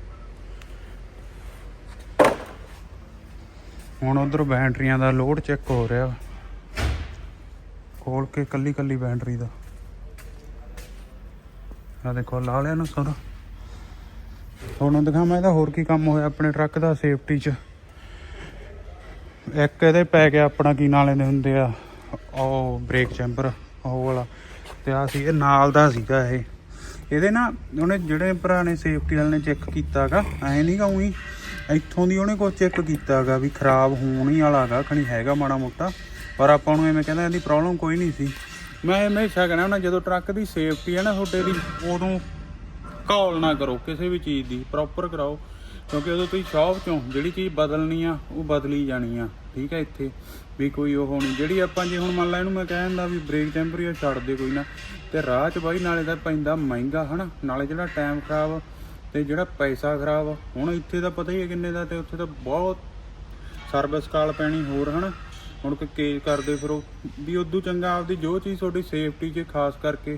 ਹੁਣ ਉਧਰ ਬੈਟਰੀਆਂ ਦਾ ਲੋਡ ਚੈੱਕ ਹੋ ਰਿਹਾ ਖੋਲ ਕੇ ਕੱਲੀ ਕੱਲੀ ਬੈਟਰੀ ਦਾ। ਆ ਦੇਖੋ, ਲਾ ਲਿਆ ਨਾ ਸਾਰਾ। ਤੁਹਾਨੂੰ ਦਿਖਾਵਾਂ ਇਹਦਾ ਹੋਰ ਕੀ ਕੰਮ ਹੋਇਆ, ਆਪਣੇ ਟਰੱਕ ਦਾ ਸੇਫਟੀ 'ਚ। ਇੱਕ ਇਹਦੇ ਪੈ ਗਿਆ ਆਪਣਾ ਕੀ ਨਾਲੇ ਦੇ ਹੁੰਦੇ ਆ, ਉਹ ਬ੍ਰੇਕ ਚੈਂਬਰ ਉਹ ਵਾਲਾ। ਤੇ ਆ ਸੀ, ਇਹ ਨਾਲ ਦਾ ਸੀਗਾ ਇਹ। ਇਹਦੇ ਨਾ ਉਹਨੇ ਜਿਹੜੇ ਭਰਾ ਨੇ ਸੇਫਟੀ ਵਾਲੇ ਨੇ ਚੈੱਕ ਕੀਤਾਗਾ, ਐ ਨਹੀਂ ਕਹੂੰਗੀ ਇੱਥੋਂ ਦੀ ਉਹਨੇ ਕੁਝ ਚੈੱਕ ਕੀਤਾਗਾ ਵੀ ਖਰਾਬ ਹੋਣ ਹੀ ਵਾਲਾਗਾ ਖਣੀ ਹੈਗਾ ਮਾੜਾ ਮੋਟਾ। ਪਰ ਆਪਾਂ ਨੂੰ ਐਵੇਂ ਕਹਿੰਦਾ ਇਹਦੀ ਪ੍ਰੋਬਲਮ ਕੋਈ ਨਹੀਂ ਸੀ। ਮੈਂ ਹਮੇਸ਼ਾ ਕਹਿੰਦਾ ਨਾ ਜਦੋਂ ਟਰੱਕ ਦੀ ਸੇਫਟੀ ਹੈ ਨਾ ਤੁਹਾਡੇ ਦੀ, ਉਦੋਂ ਕਾਲ ਨਾ ਕਰੋ ਕਿਸੇ ਵੀ ਚੀਜ਼ ਦੀ ਪ੍ਰੋਪਰ ਕਰਾਓ। ਕਿਉਂਕਿ ਉਦੋਂ ਤੁਸੀਂ ਸ਼ਾਪ ਚੋਂ, ਜਿਹੜੀ ਚੀਜ਼ ਬਦਲਣੀ ਆ, ਉਹ ਬਦਲੀ ਜਾਣੀ ਆ। ਠੀਕ ਹੈ ਇੱਥੇ, ਵੀ ਕੋਈ ਉਹ ਨਹੀਂ ਜਿਹੜੀ ਆਪਾਂ ਜੇ ਹੁਣ ਮੰਨ ਲਾ ਇਹਨੂੰ ਮੈਂ ਕਹਿੰਦਾ ਵੀ ਬ੍ਰੇਕ ਟੈਂਪਰੇਚਰ ਛੱਡ ਦੇ ਕੋਈ ਨਾ, ਤੇ ਰਾਹ 'ਚ ਬਾਈ ਨਾਲੇ ਤਾਂ ਪੈਂਦਾ ਮਹਿੰਗਾ ਹਨਾ। ਨਾਲੇ ਜਿਹੜਾ ਟਾਈਮ ਖਰਾਬ, ਤੇ ਜਿਹੜਾ ਪੈਸਾ ਖਰਾਬ, ਹੁਣ ਇੱਥੇ ਤਾਂ ਪਤਾ ਹੀ ਹੈ ਕਿੰਨੇ ਦਾ, ਤੇ ਉੱਥੇ ਤਾਂ ਬਹੁਤ ਸਰਵਿਸ ਕਾਲ ਪੈਣੀ ਹੋਰ ਹਨਾ। ਹੁਣ ਕੋਈ ਕੇਸ ਕਰਦੇ ਫਿਰ ਉਹ, ਵੀ ਉਦੋਂ ਚੰਗਾ ਆਪਦੀ ਜੋ ਚੀਜ਼ ਤੁਹਾਡੀ ਸੇਫਟੀ 'ਚ, ਖਾਸ ਕਰਕੇ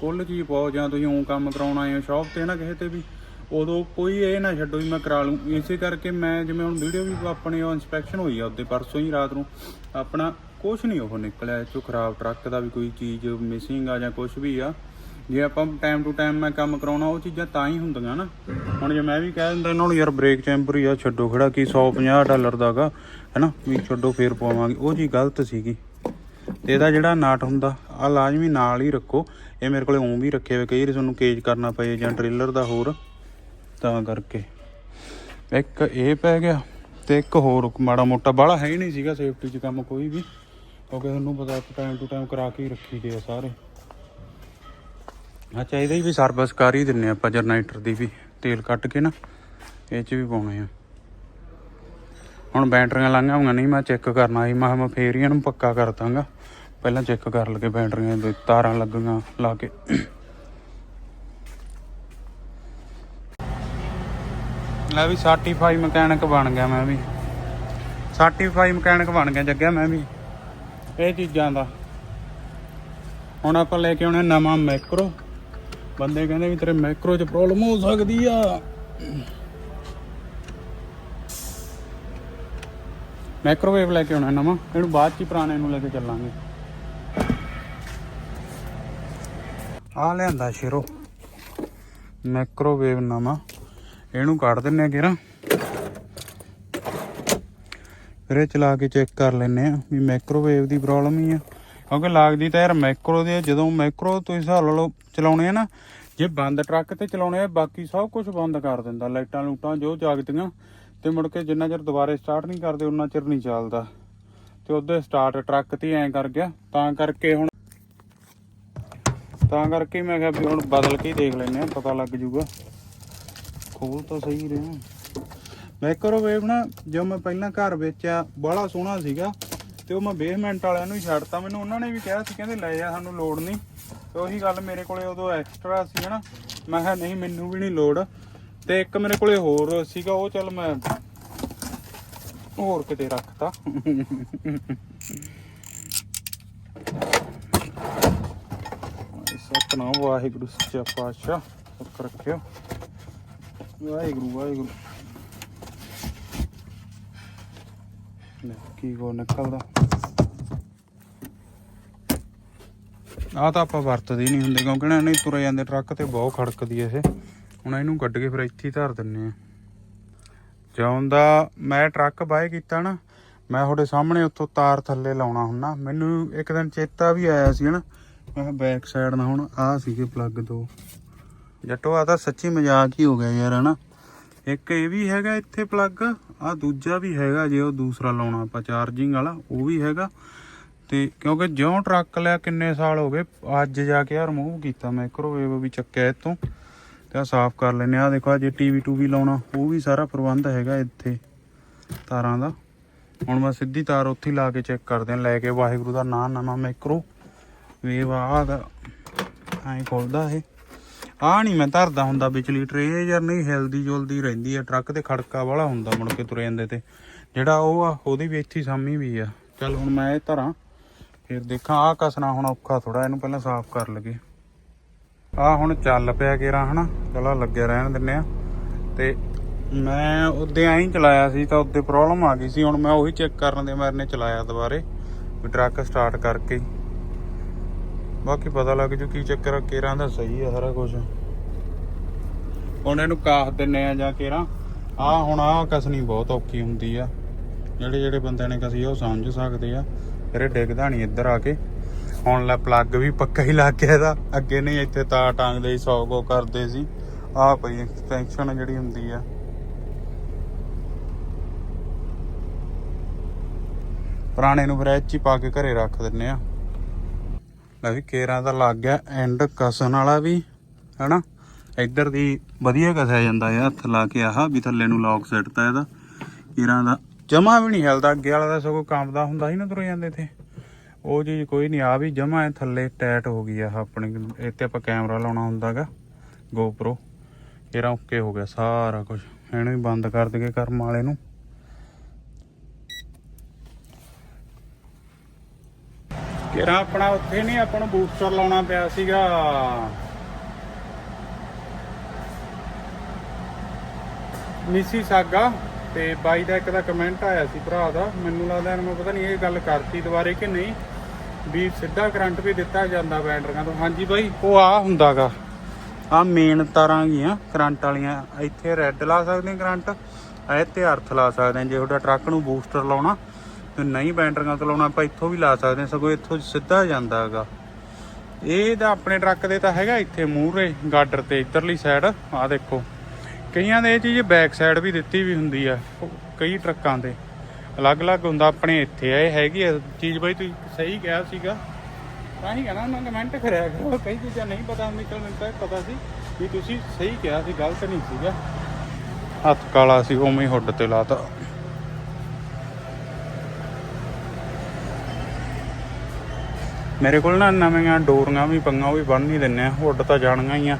ਕੁੱਲ ਚੀਜ਼ ਪਾਓ, ਜਾਂ ਤੁਸੀਂ ਉਹ ਕੰਮ ਕਰਾਉਣ ਆਏ ਹੋ ਸ਼ਾਪ ਤੇ ਨਾ ਕਿਸੇ ਤੇ ਵੀ। ਉਦੋਂ ਕੋਈ ਇਹ ਨਾ ਛੱਡੋ ਵੀ ਮੈਂ ਕਰਾ ਲੂੰ। ਇਸੇ ਕਰਕੇ ਮੈਂ ਜਿਵੇਂ ਹੁਣ ਵੀਡੀਓ ਵੀ ਆਪਣੇ ਉਹ ਇਨਸਪੈਕਸ਼ਨ ਹੋਈ ਆ ਉਹਦੇ ਪਰਸੋਂ ਹੀ ਰਾਤ ਨੂੰ, ਆਪਣਾ ਕੁਝ ਨਹੀਂ ਉਹ ਨਿਕਲਿਆ ਇਹ ਚੋਂ ਖਰਾਬ ਟਰੱਕ ਦਾ ਵੀ ਕੋਈ ਚੀਜ਼ ਮਿਸਿੰਗ ਆ ਜਾਂ ਕੁਝ ਵੀ ਆ। ਜੇ ਆਪਾਂ ਟਾਈਮ ਟੂ ਟਾਈਮ ਮੈਂ ਕੰਮ ਕਰਾਉਣਾ, ਉਹ ਚੀਜ਼ਾਂ ਤਾਂ ਹੀ ਹੁੰਦੀਆਂ ਨਾ। ਹੁਣ ਜੇ ਮੈਂ ਵੀ ਕਹਿ ਦਿੰਦਾ ਇਹਨਾਂ ਨੂੰ, ਯਾਰ ਬ੍ਰੇਕ ਚੈਂਬਰ ਹੀ ਆ, ਛੱਡੋ ਖੜਾ, ਕੀ 150 ਡਾਲਰ ਦਾਗਾ ਹੈਨਾ? ਵੀ ਛੱਡੋ ਫੇਰ ਪਵਾਵਾਂਗੇ। ਉਹ ਜੀ ਗਲਤ ਸੀਗੀ। ਤੇ ਇਹਦਾ ਜਿਹੜਾ ਨਾਟ ਹੁੰਦਾ ਆ ਲਾਜ਼ਮੀ ਨਾਲ ਹੀ ਰੱਖੋ। ਇਹ ਮੇਰੇ ਕੋਲੇ ਉਂ ਵੀ ਰੱਖੇ ਹੋਏ, ਕਈ ਵਾਰੀ ਤੁਹਾਨੂੰ ਕੇਜ ਕਰਨਾ ਪਏ ਜਾਂ ਟ੍ਰੇਲਰ ਦਾ ਹੋਰ। ਤਾਂ ਕਰਕੇ। ਇੱਕ ਇਹ ਪੈ ਗਿਆ ਤੇ ਇੱਕ ਹੋਰ ਮਾੜਾ ਮੋਟਾ ਬਾਹਲਾ ਹੈ ਹੀ ਨਹੀਂ ਸੀਗਾ ਸੇਫਟੀ 'ਚ ਕੰਮ ਕੋਈ ਵੀ। ਕਿਉਂਕਿ ਤੁਹਾਨੂੰ ਪਤਾ ਟਾਈਮ ਟੂ ਟਾਈਮ ਕਰਾ ਕੇ ਹੀ ਰੱਖੀ ਦੇ ਆ ਸਾਰੇ। ਆ ਚਾਹੀਦਾ ਹੀ ਵੀ ਸਰਵਿਸ ਕਰ ਹੀ ਦਿੰਨੇ ਆਪਾਂ ਜਨਰੇਟਰ ਦੀ ਵੀ, ਤੇਲ ਕੱਟ ਕੇ ਨਾ, ਇਹ 'ਚ ਵੀ ਪਾਉਣੇ ਆ। ਹੁਣ ਬੈਟਰੀਆਂ ਲਾਂਘੀਆਂ ਹੋਈਆਂ ਨਹੀਂ ਮੈਂ ਚੈੱਕ ਕਰਨਾ ਸੀ, ਮੈਂ ਕਿਹਾ ਮੈਂ ਫੇਰ ਹੀ ਨੂੰ ਪੱਕਾ ਕਰ ਦਾਂਗਾ। ਪਹਿਲਾਂ ਚੈੱਕ ਕਰ ਲਗੇ ਬੈਟਰੀਆਂ ਦੇ ਤਾਰਾਂ ਲੱਗੀਆਂ ਲਾ ਕੇ। ਲੈ ਵੀ ਸਰਟੀਫਾਈ ਮਕੈਨਿਕ ਬਣ ਗਿਆ ਮੈਂ ਵੀ। ਸਰਟੀਫਾਈ ਮਕੈਨਿਕ ਬਣ ਗਿਆ ਜੱਗਿਆ ਮੈਂ ਵੀ। ਇਹ ਚੀਜ਼ਾਂ ਦਾ। ਹੁਣ ਆਪਾਂ ਲੈ ਕੇ ਆਉਣੇ ਨਵਾਂ ਮੈਕਰੋ ਬੰਦੇ ਕਹਿੰਦੇ ਵੀ ਤੇਰੇ ਮੈਕਰੋ 'ਚ ਪ੍ਰੋਬਲਮ ਹੋ ਸਕਦੀ ਆ। ਮਾਈਕ੍ਰੋਵੇਵ ਲੈ ਕੇ ਆਉਣਾ ਨਵਾਂ। ਇਹਨੂੰ ਬਾਅਦ ਚ ਪੁਰਾਣੇ ਨੂੰ ਲੈ ਕੇ ਚੱਲਾਂਗੇ। ਆ ਲਿਆਂਦਾ ਸ਼ੇਰੋ। ਮਾਈਕ੍ਰੋਵੇਵ ਨਵਾਂ। ਇਹਨੂੰ ਕੱਢ ਦਿੰਨੇ ਆ ਕਿਰਾ ਫਿਰ ਇਹ ਚਲਾ ਕੇ ਚੈੱਕ ਕਰ ਲੈਨੇ ਆ ਵੀ ਮਾਈਕ੍ਰੋਵੇਵ ਦੀ ਪ੍ਰੋਬਲਮ ਹੀ ਆ। ਕਿਉਂਕਿ ਲੱਗਦੀ ਤਾਂ ਯਾਰ ਮਾਈਕਰੋ ਦੇ ਜਦੋਂ ਮਾਈਕਰੋ ਤੁਸੀਂ ਹਿਸਾਬ ਲਾ ਲਓ ਚਲਾਉਣੇ ਆ ਨਾ, ਜੇ ਬੰਦ ਟਰੱਕ ਤੇ ਚਲਾਉਣੇ ਆ, ਬਾਕੀ ਸਭ ਕੁਝ ਬੰਦ ਕਰ ਦਿੰਦਾ, ਲਾਈਟਾਂ ਲੂਟਾਂ ਜੋ ਜਾਗਦੀਆਂ, ਤੇ ਮੁੜ ਕੇ ਜਿੰਨਾ ਚਿਰ ਦੁਬਾਰੇ ਸਟਾਰਟ ਨਹੀਂ ਕਰਦੇ ਉਹਨਾਂ ਚਿਰ ਨਹੀਂ ਚੱਲਦਾ। ਤੇ ਉਹਦੇ ਸਟਾਰਟ ਟਰੱਕ ਤੇ ਐਂ ਕਰ ਗਿਆ, ਤਾਂ ਕਰਕੇ ਹੁਣ ਤਾਂ ਕਰਕੇ ਮੈਂ ਕਿਹਾ ਵੀ ਹੁਣ ਬਦਲ ਕੇ ਦੇਖ ਲੈਨੇ ਆ, ਪਤਾ ਲੱਗ ਜੂਗਾ। ਖੋਲ ਤਾਂ ਸਹੀ ਰਿਹਾ ਮਾਈਕ੍ਰੋਵੇਵ ਨਾ ਜੋ ਮੈਂ ਪਹਿਲਾਂ ਘਰ ਵੇਚਿਆ ਬੜਾ ਸੋਹਣਾ ਸੀਗਾ, ਤੇ ਉਹ ਮੈਂ ਬੇਸਮੈਂਟ ਵਾਲਿਆਂ ਨੂੰ ਹੀ ਛੱਡਤਾ। ਮੈਨੂੰ ਉਹਨਾਂ ਨੇ ਵੀ ਕਿਹਾ ਸੀ, ਕਹਿੰਦੇ ਲੈ ਜਾ, ਸਾਨੂੰ ਲੋੜ ਨਹੀਂ। ਤੇ ਉਹੀ ਗੱਲ ਮੇਰੇ ਕੋਲੇ ਉਦੋਂ ਐਕਸਟਰਾ ਸੀ, ਹਨਾ। ਮੈਂ ਕਿਹਾ, ਨਹੀਂ, ਮੈਨੂੰ ਵੀ ਨਹੀਂ ਲੋੜ। ਤੇ ਇੱਕ ਮੇਰੇ ਕੋਲੇ ਹੋਰ ਸੀਗਾ, ਉਹ ਚੱਲ ਮੈਂ ਹੋਰ ਕਿਤੇ ਰੱਖਤਾ। ਸਤਨਾਮ ਵਾਹਿਗੁਰੂ ਸੱਚਾ ਪਾਤਸ਼ਾਹ ਰੱਖਿਓ। ਵਾਹਿਗੁਰੂ ਵਾਹਿਗੁਰੂ। ਲੈ, ਕੀ ਕੋ ਨਿਕਲਦਾ ਆ ਤਾਂ ਆਪਾਂ ਵਰਤਦੇ ਨਹੀਂ ਹੁੰਦੇ, ਕਿਉਂਕਿ ਨਾ ਨਹੀਂ ਤੁਰੇ ਜਾਂਦੇ, ਟਰੱਕ ਤੇ ਬਹੁਤ ਖੜਕਦੀ ਐ ਇਹ। ਹੁਣ ਇਹਨੂੰ ਕੱਢ ਕੇ ਫਿਰ ਇੱਥੇ ਹੀ ਧਰ ਦਿੰਨੇ ਆ। ਜਿਉਂ ਮੈਂ ਟਰੱਕ ਬਾਏ ਕੀਤਾ ਨਾ, ਮੈਂ ਤੁਹਾਡੇ ਸਾਹਮਣੇ ਉੱਥੋਂ ਤਾਰ ਥੱਲੇ ਲਾਉਣਾ ਹੁੰਨਾ। ਮੈਨੂੰ ਇੱਕ ਦਿਨ ਚੇਤਾ ਵੀ ਆਇਆ ਸੀ ਹਨਾ, ਮੈਂ ਬੈਕ ਸਾਈਡ ਨਾਲ ਹੁਣ ਆ ਸੀਗੇ ਪਲੱਗ ਦੋ। ਜੱਟੋ ਆ ਤਾਂ ਸੱਚੀ ਮਜ਼ਾਕ ਹੀ ਹੋ ਗਿਆ ਯਾਰ, ਹਨਾ? ਇੱਕ ਇਹ ਵੀ ਹੈਗਾ ਇੱਥੇ ਪਲੱਗ ਆ ਦੂਜਾ ਵੀ ਹੈਗਾ ਜੇ ਉਹ ਦੂਸਰਾ ਲਾਉਣਾ ਆਪਾਂ ਚਾਰਜਿੰਗ ਵਾਲਾ, ਉਹ ਵੀ ਹੈਗਾ। ਤੇ ਕਿਉਂਕਿ ਜਿਉਂ ਟਰੱਕ ਲਿਆ ਕਿੰਨੇ ਸਾਲ ਹੋ ਗਏ, ਅੱਜ ਜਾ ਕੇ ਆ ਰਿਮੂਵ ਕੀਤਾ ਮਾਈਕ੍ਰੋਵੇਵ ਵੀ ਚੱਕਿਆ ਇਤੋਂ ਤੇ ਆ ਸਾਫ਼ ਕਰ ਲੈਨੇ ਆ ਦੇਖੋ ਆ ਜੇ ਟੀਵੀ ਟੂਵੀ ਲਾਉਣਾ, ਉਹ ਵੀ ਸਾਰਾ ਪ੍ਰਬੰਧ ਹੈਗਾ ਇੱਥੇ ਤਾਰਾਂ ਦਾ। ਹੁਣ ਮੈਂ ਸਿੱਧੀ ਤਾਰ ਉੱਥੇ ਲਾ ਕੇ ਚੈੱਕ ਕਰਦੇ ਆ ਲੈ ਕੇ ਵਾਹਿਗੁਰੂ ਦਾ ਨਾਮ ਨਵਾਂ ਮਾਈਕਰੋ ਵੇਵ ਆ ਦਾ ਐਂ ਖੋਲਦਾ ਇਹ। ਆ ਨਹੀਂ ਮੈਂ ਧਰਦਾ ਹੁੰਦਾ ਵਿਚਲੀ ਟਰੇ ਯਾਰ ਨਹੀਂ ਹਿਲਦੀ ਜੁਲਦੀ ਰਹਿੰਦੀ ਆ ਟਰੱਕ ਤੇ ਖੜਕਾ ਵਾਲਾ ਹੁੰਦਾ ਮੁੜ ਕੇ ਤੁਰੇ ਜਾਂਦੇ ਤੇ। ਜਿਹੜਾ ਉਹ ਆ, ਉਹਦੀ ਵੀ ਇੱਥੇ ਸਾਮੀ ਵੀ ਆ। ਚੱਲ ਹੁਣ ਮੈਂ ਇਹ ਧਰਾਂ, ਫਿਰ ਦੇਖਾਂ ਆ ਕਸਣਾ ਹੁਣ ਔਖਾ ਥੋੜਾ ਇਹਨੂੰ ਪਹਿਲਾਂ ਸਾਫ਼ ਕਰ ਲਗੇ ਆ ਹੁਣ ਚੱਲ ਪਿਆ ਕੇਰਾ, ਹਨਾ? ਚਲੋ ਲੱਗਿਆ ਰਹਿਣ ਦਿੰਨੇ ਆ। ਤੇ ਮੈਂ ਉਹਦੇ ਐਂ ਹੀ ਚਲਾਇਆ ਸੀ, ਤਾਂ ਉੱਤੇ ਪ੍ਰੋਬਲਮ ਆ ਗਈ ਸੀ। ਹੁਣ ਮੈਂ ਉਹੀ ਚੈੱਕ ਕਰਨ ਦੇ ਮਾਰੇ ਚਲਾਇਆ ਦੁਬਾਰੇ, ਵੀ ਟਰੱਕ ਸਟਾਰਟ ਕਰਕੇ ਬਾਕੀ ਪਤਾ ਲੱਗ ਜੂ ਕੀ ਚੱਕਰ ਆ, ਕੇਰਾਂ ਦਾ ਸਹੀ ਆ ਸਾਰਾ ਕੁਝ ਹੁਣ ਇਹਨੂੰ ਕਾਹ ਦਿੰਨੇ ਆ ਜਾਂ ਕੇਰਾਂ? ਆ ਹੁਣ ਆ ਕਸਣੀ ਬਹੁਤ ਔਖੀ ਹੁੰਦੀ ਆ। ਜਿਹੜੇ ਜਿਹੜੇ ਬੰਦੇ ਨੇ ਕਸੀ ਉਹ ਸਮਝ ਸਕਦੇ ਆ। ਫਿਰ ਡਿੱਗਦਾ ਨਹੀਂ ਇੱਧਰ ਆ ਕੇ। ਹੁਣ ਲੈ ਪਲੱਗ ਵੀ ਪੱਕਾ ਹੀ ਲੱਗ ਗਿਆ ਇਹਦਾ। ਅੱਗੇ ਨਹੀਂ ਇੱਥੇ ਤਾਰ ਟਾਂਗਦੇ ਸੀ 100 ਕੋ ਕਰਦੇ ਸੀ। ਆ ਪਈ ਐਕਸਟੈਂਸ਼ਨ ਜਿਹੜੀ ਹੁੰਦੀ ਆ। ਪੁਰਾਣੇ ਨੂੰ ਫਿਰ ਇਹ ਹੀ ਪਾ ਕੇ ਘਰੇ ਰੱਖ ਦਿੰਨੇ ਆ। ਲੈ ਵੀ ਕੇਰਾਂ ਦਾ ਲੱਗ ਗਿਆ ਐਂਡ ਕਸਣ ਵਾਲਾ ਵੀ, ਹੈਨਾ? ਇੱਧਰ ਦੀ ਵਧੀਆ ਕਸਿਆ ਜਾਂਦਾ ਹੈ ਹੱਥ ਲਾ ਕੇ ਆਹ ਵੀ ਥੱਲੇ ਨੂੰ ਲੌਕ ਸੈੱਟਤਾ ਇਹਦਾ। ਕੇਰਾਂ ਦਾ ਜਮਾ ਵੀ ਨਹੀਂ ਹਿਲਦਾ, ਅੱਗੇ ਵਾਲਾ ਦਾ ਸਗੋਂ ਕੰਮ ਦਾ ਹੁੰਦਾ ਸੀ ਨਾ ਤੁਰੇ ਜਾਂਦੇ ਤੇ ਉਹ ਚੀਜ਼ ਕੋਈ ਨਹੀਂ ਆ ਵੀ ਜਮਾ ਥੱਲੇ ਟੈਟ ਹੋ ਗਈ ਆ ਆਪਣੇ, ਇੱਥੇ ਆਪਾਂ ਕੈਮਰਾ ਲਾਉਣਾ ਹੁੰਦਾਗਾ, GoPro ਕੇਰਾਂ ਓਕੇ ਹੋ ਗਿਆ ਸਾਰਾ ਕੁਝ ਇਹਨੂੰ ਵੀ ਬੰਦ ਕਰ ਦਈਏ ਕਰਮ ਵਾਲੇ ਨੂੰ। ਕਿਹੜਾ ਆਪਣਾ ਉੱਥੇ ਨਹੀਂ, ਆਪਾਂ ਨੂੰ ਬੂਸਟਰ ਲਾਉਣਾ ਪਿਆ ਸੀਗਾ। ਮਿਸੀ ਸਾਗਾ ਤੇ ਬਾਈ ਦਾ ਇੱਕ ਦਾ ਕਮੈਂਟ ਆਇਆ ਸੀ ਭਰਾ ਦਾ। ਮੈਨੂੰ ਲੱਗਦਾ ਮੈਂ ਪਤਾ ਨਹੀਂ ਇਹ ਗੱਲ ਕਰਤੀ ਦੁਬਾਰੇ ਕਿ ਨਹੀਂ। ਵੀ ਸਿੱਧਾ ਕਰੰਟ ਵੀ ਦਿੱਤਾ ਜਾਂਦਾ ਬੈਟਰੀਆਂ ਤੋਂ। ਹਾਂਜੀ ਬਾਈ, ਉਹ ਆ ਹੁੰਦਾਗਾ। ਆ ਮੇਨ ਤਾਰਾਂ ਗੀਆਂ ਕਰੰਟ ਵਾਲੀਆਂ। ਇੱਥੇ ਰੈੱਡ ਲਾ ਸਕਦੇ ਆ ਕਰੰਟ ਇਹ ਤੇ ਅਰਥ ਲਾ ਸਕਦੇ ਜੇ ਤੁਹਾਡਾ ਟਰੱਕ ਨੂੰ ਬੂਸਟਰ ਲਾਉਣਾ ਤੇ ਨਹੀਂ ਬੈਟਰੀਆਂ ਤੋਂ ਲਾਉਣਾ, ਆਪਾਂ ਇੱਥੋਂ ਵੀ ਲਾ ਸਕਦੇ ਹਾਂ, ਸਗੋਂ ਇੱਥੋਂ ਸਿੱਧਾ ਜਾਂਦਾ ਹੈਗਾ। ਇਹ ਤਾਂ ਆਪਣੇ ਟਰੱਕ ਦੇ ਤਾਂ ਹੈਗਾ ਇੱਥੇ ਮੂਹਰੇ, ਗਾਡਰ ਤੇ ਇੱਧਰਲੀ ਸਾਈਡ ਆਹ ਦੇਖੋ। ਕਈਆਂ ਦੇ ਇਹ ਚੀਜ਼ ਬੈਕ ਸਾਈਡ ਵੀ ਦਿੱਤੀ ਵੀ ਹੁੰਦੀ ਆ, ਕਈ ਟਰੱਕਾਂ ਦੇ। ਅਲੱਗ-ਅਲੱਗ ਹੁੰਦਾ, ਆਪਣੇ ਇੱਥੇ ਆ ਇਹ ਹੈਗੀ ਆ, ਚੀਜ਼ ਬਈ ਤੁਸੀਂ ਸਹੀ ਕਿਹਾ ਸੀਗਾ। ਤਾਂ ਹੀ ਕਹਿਣਾ ਉਹਨਾਂ ਕਮੈਂਟ ਕਰਿਆ ਕਰੋ, ਕਈ ਚੀਜ਼ਾਂ ਨਹੀਂ ਪਤਾ ਹੁੰਦੀ ਚਲ ਮੈਨੂੰ ਤਾਂ ਪਤਾ ਸੀ ਵੀ ਤੁਸੀਂ ਸਹੀ ਕਿਹਾ ਸੀ, ਗਲਤ ਨਹੀਂ ਸੀਗਾ। ਹੱਥ ਕਾਲਾ ਸੀ, ਉਵੇਂ ਹੀ ਹੁੱਡ ਤੇ ਲਾਤਾ। ਮੇਰੇ ਕੋਲ ਨਾ ਨਵੀਆਂ ਡੋਰੀਆਂ ਵੀ, ਪੰਗਾ ਵੀ ਬੰਨ ਨਹੀਂ ਦਿੰਨੇ ਹੁੱਡ ਤਾਂ ਜਾਣੀਆਂ ਹੀ ਆ,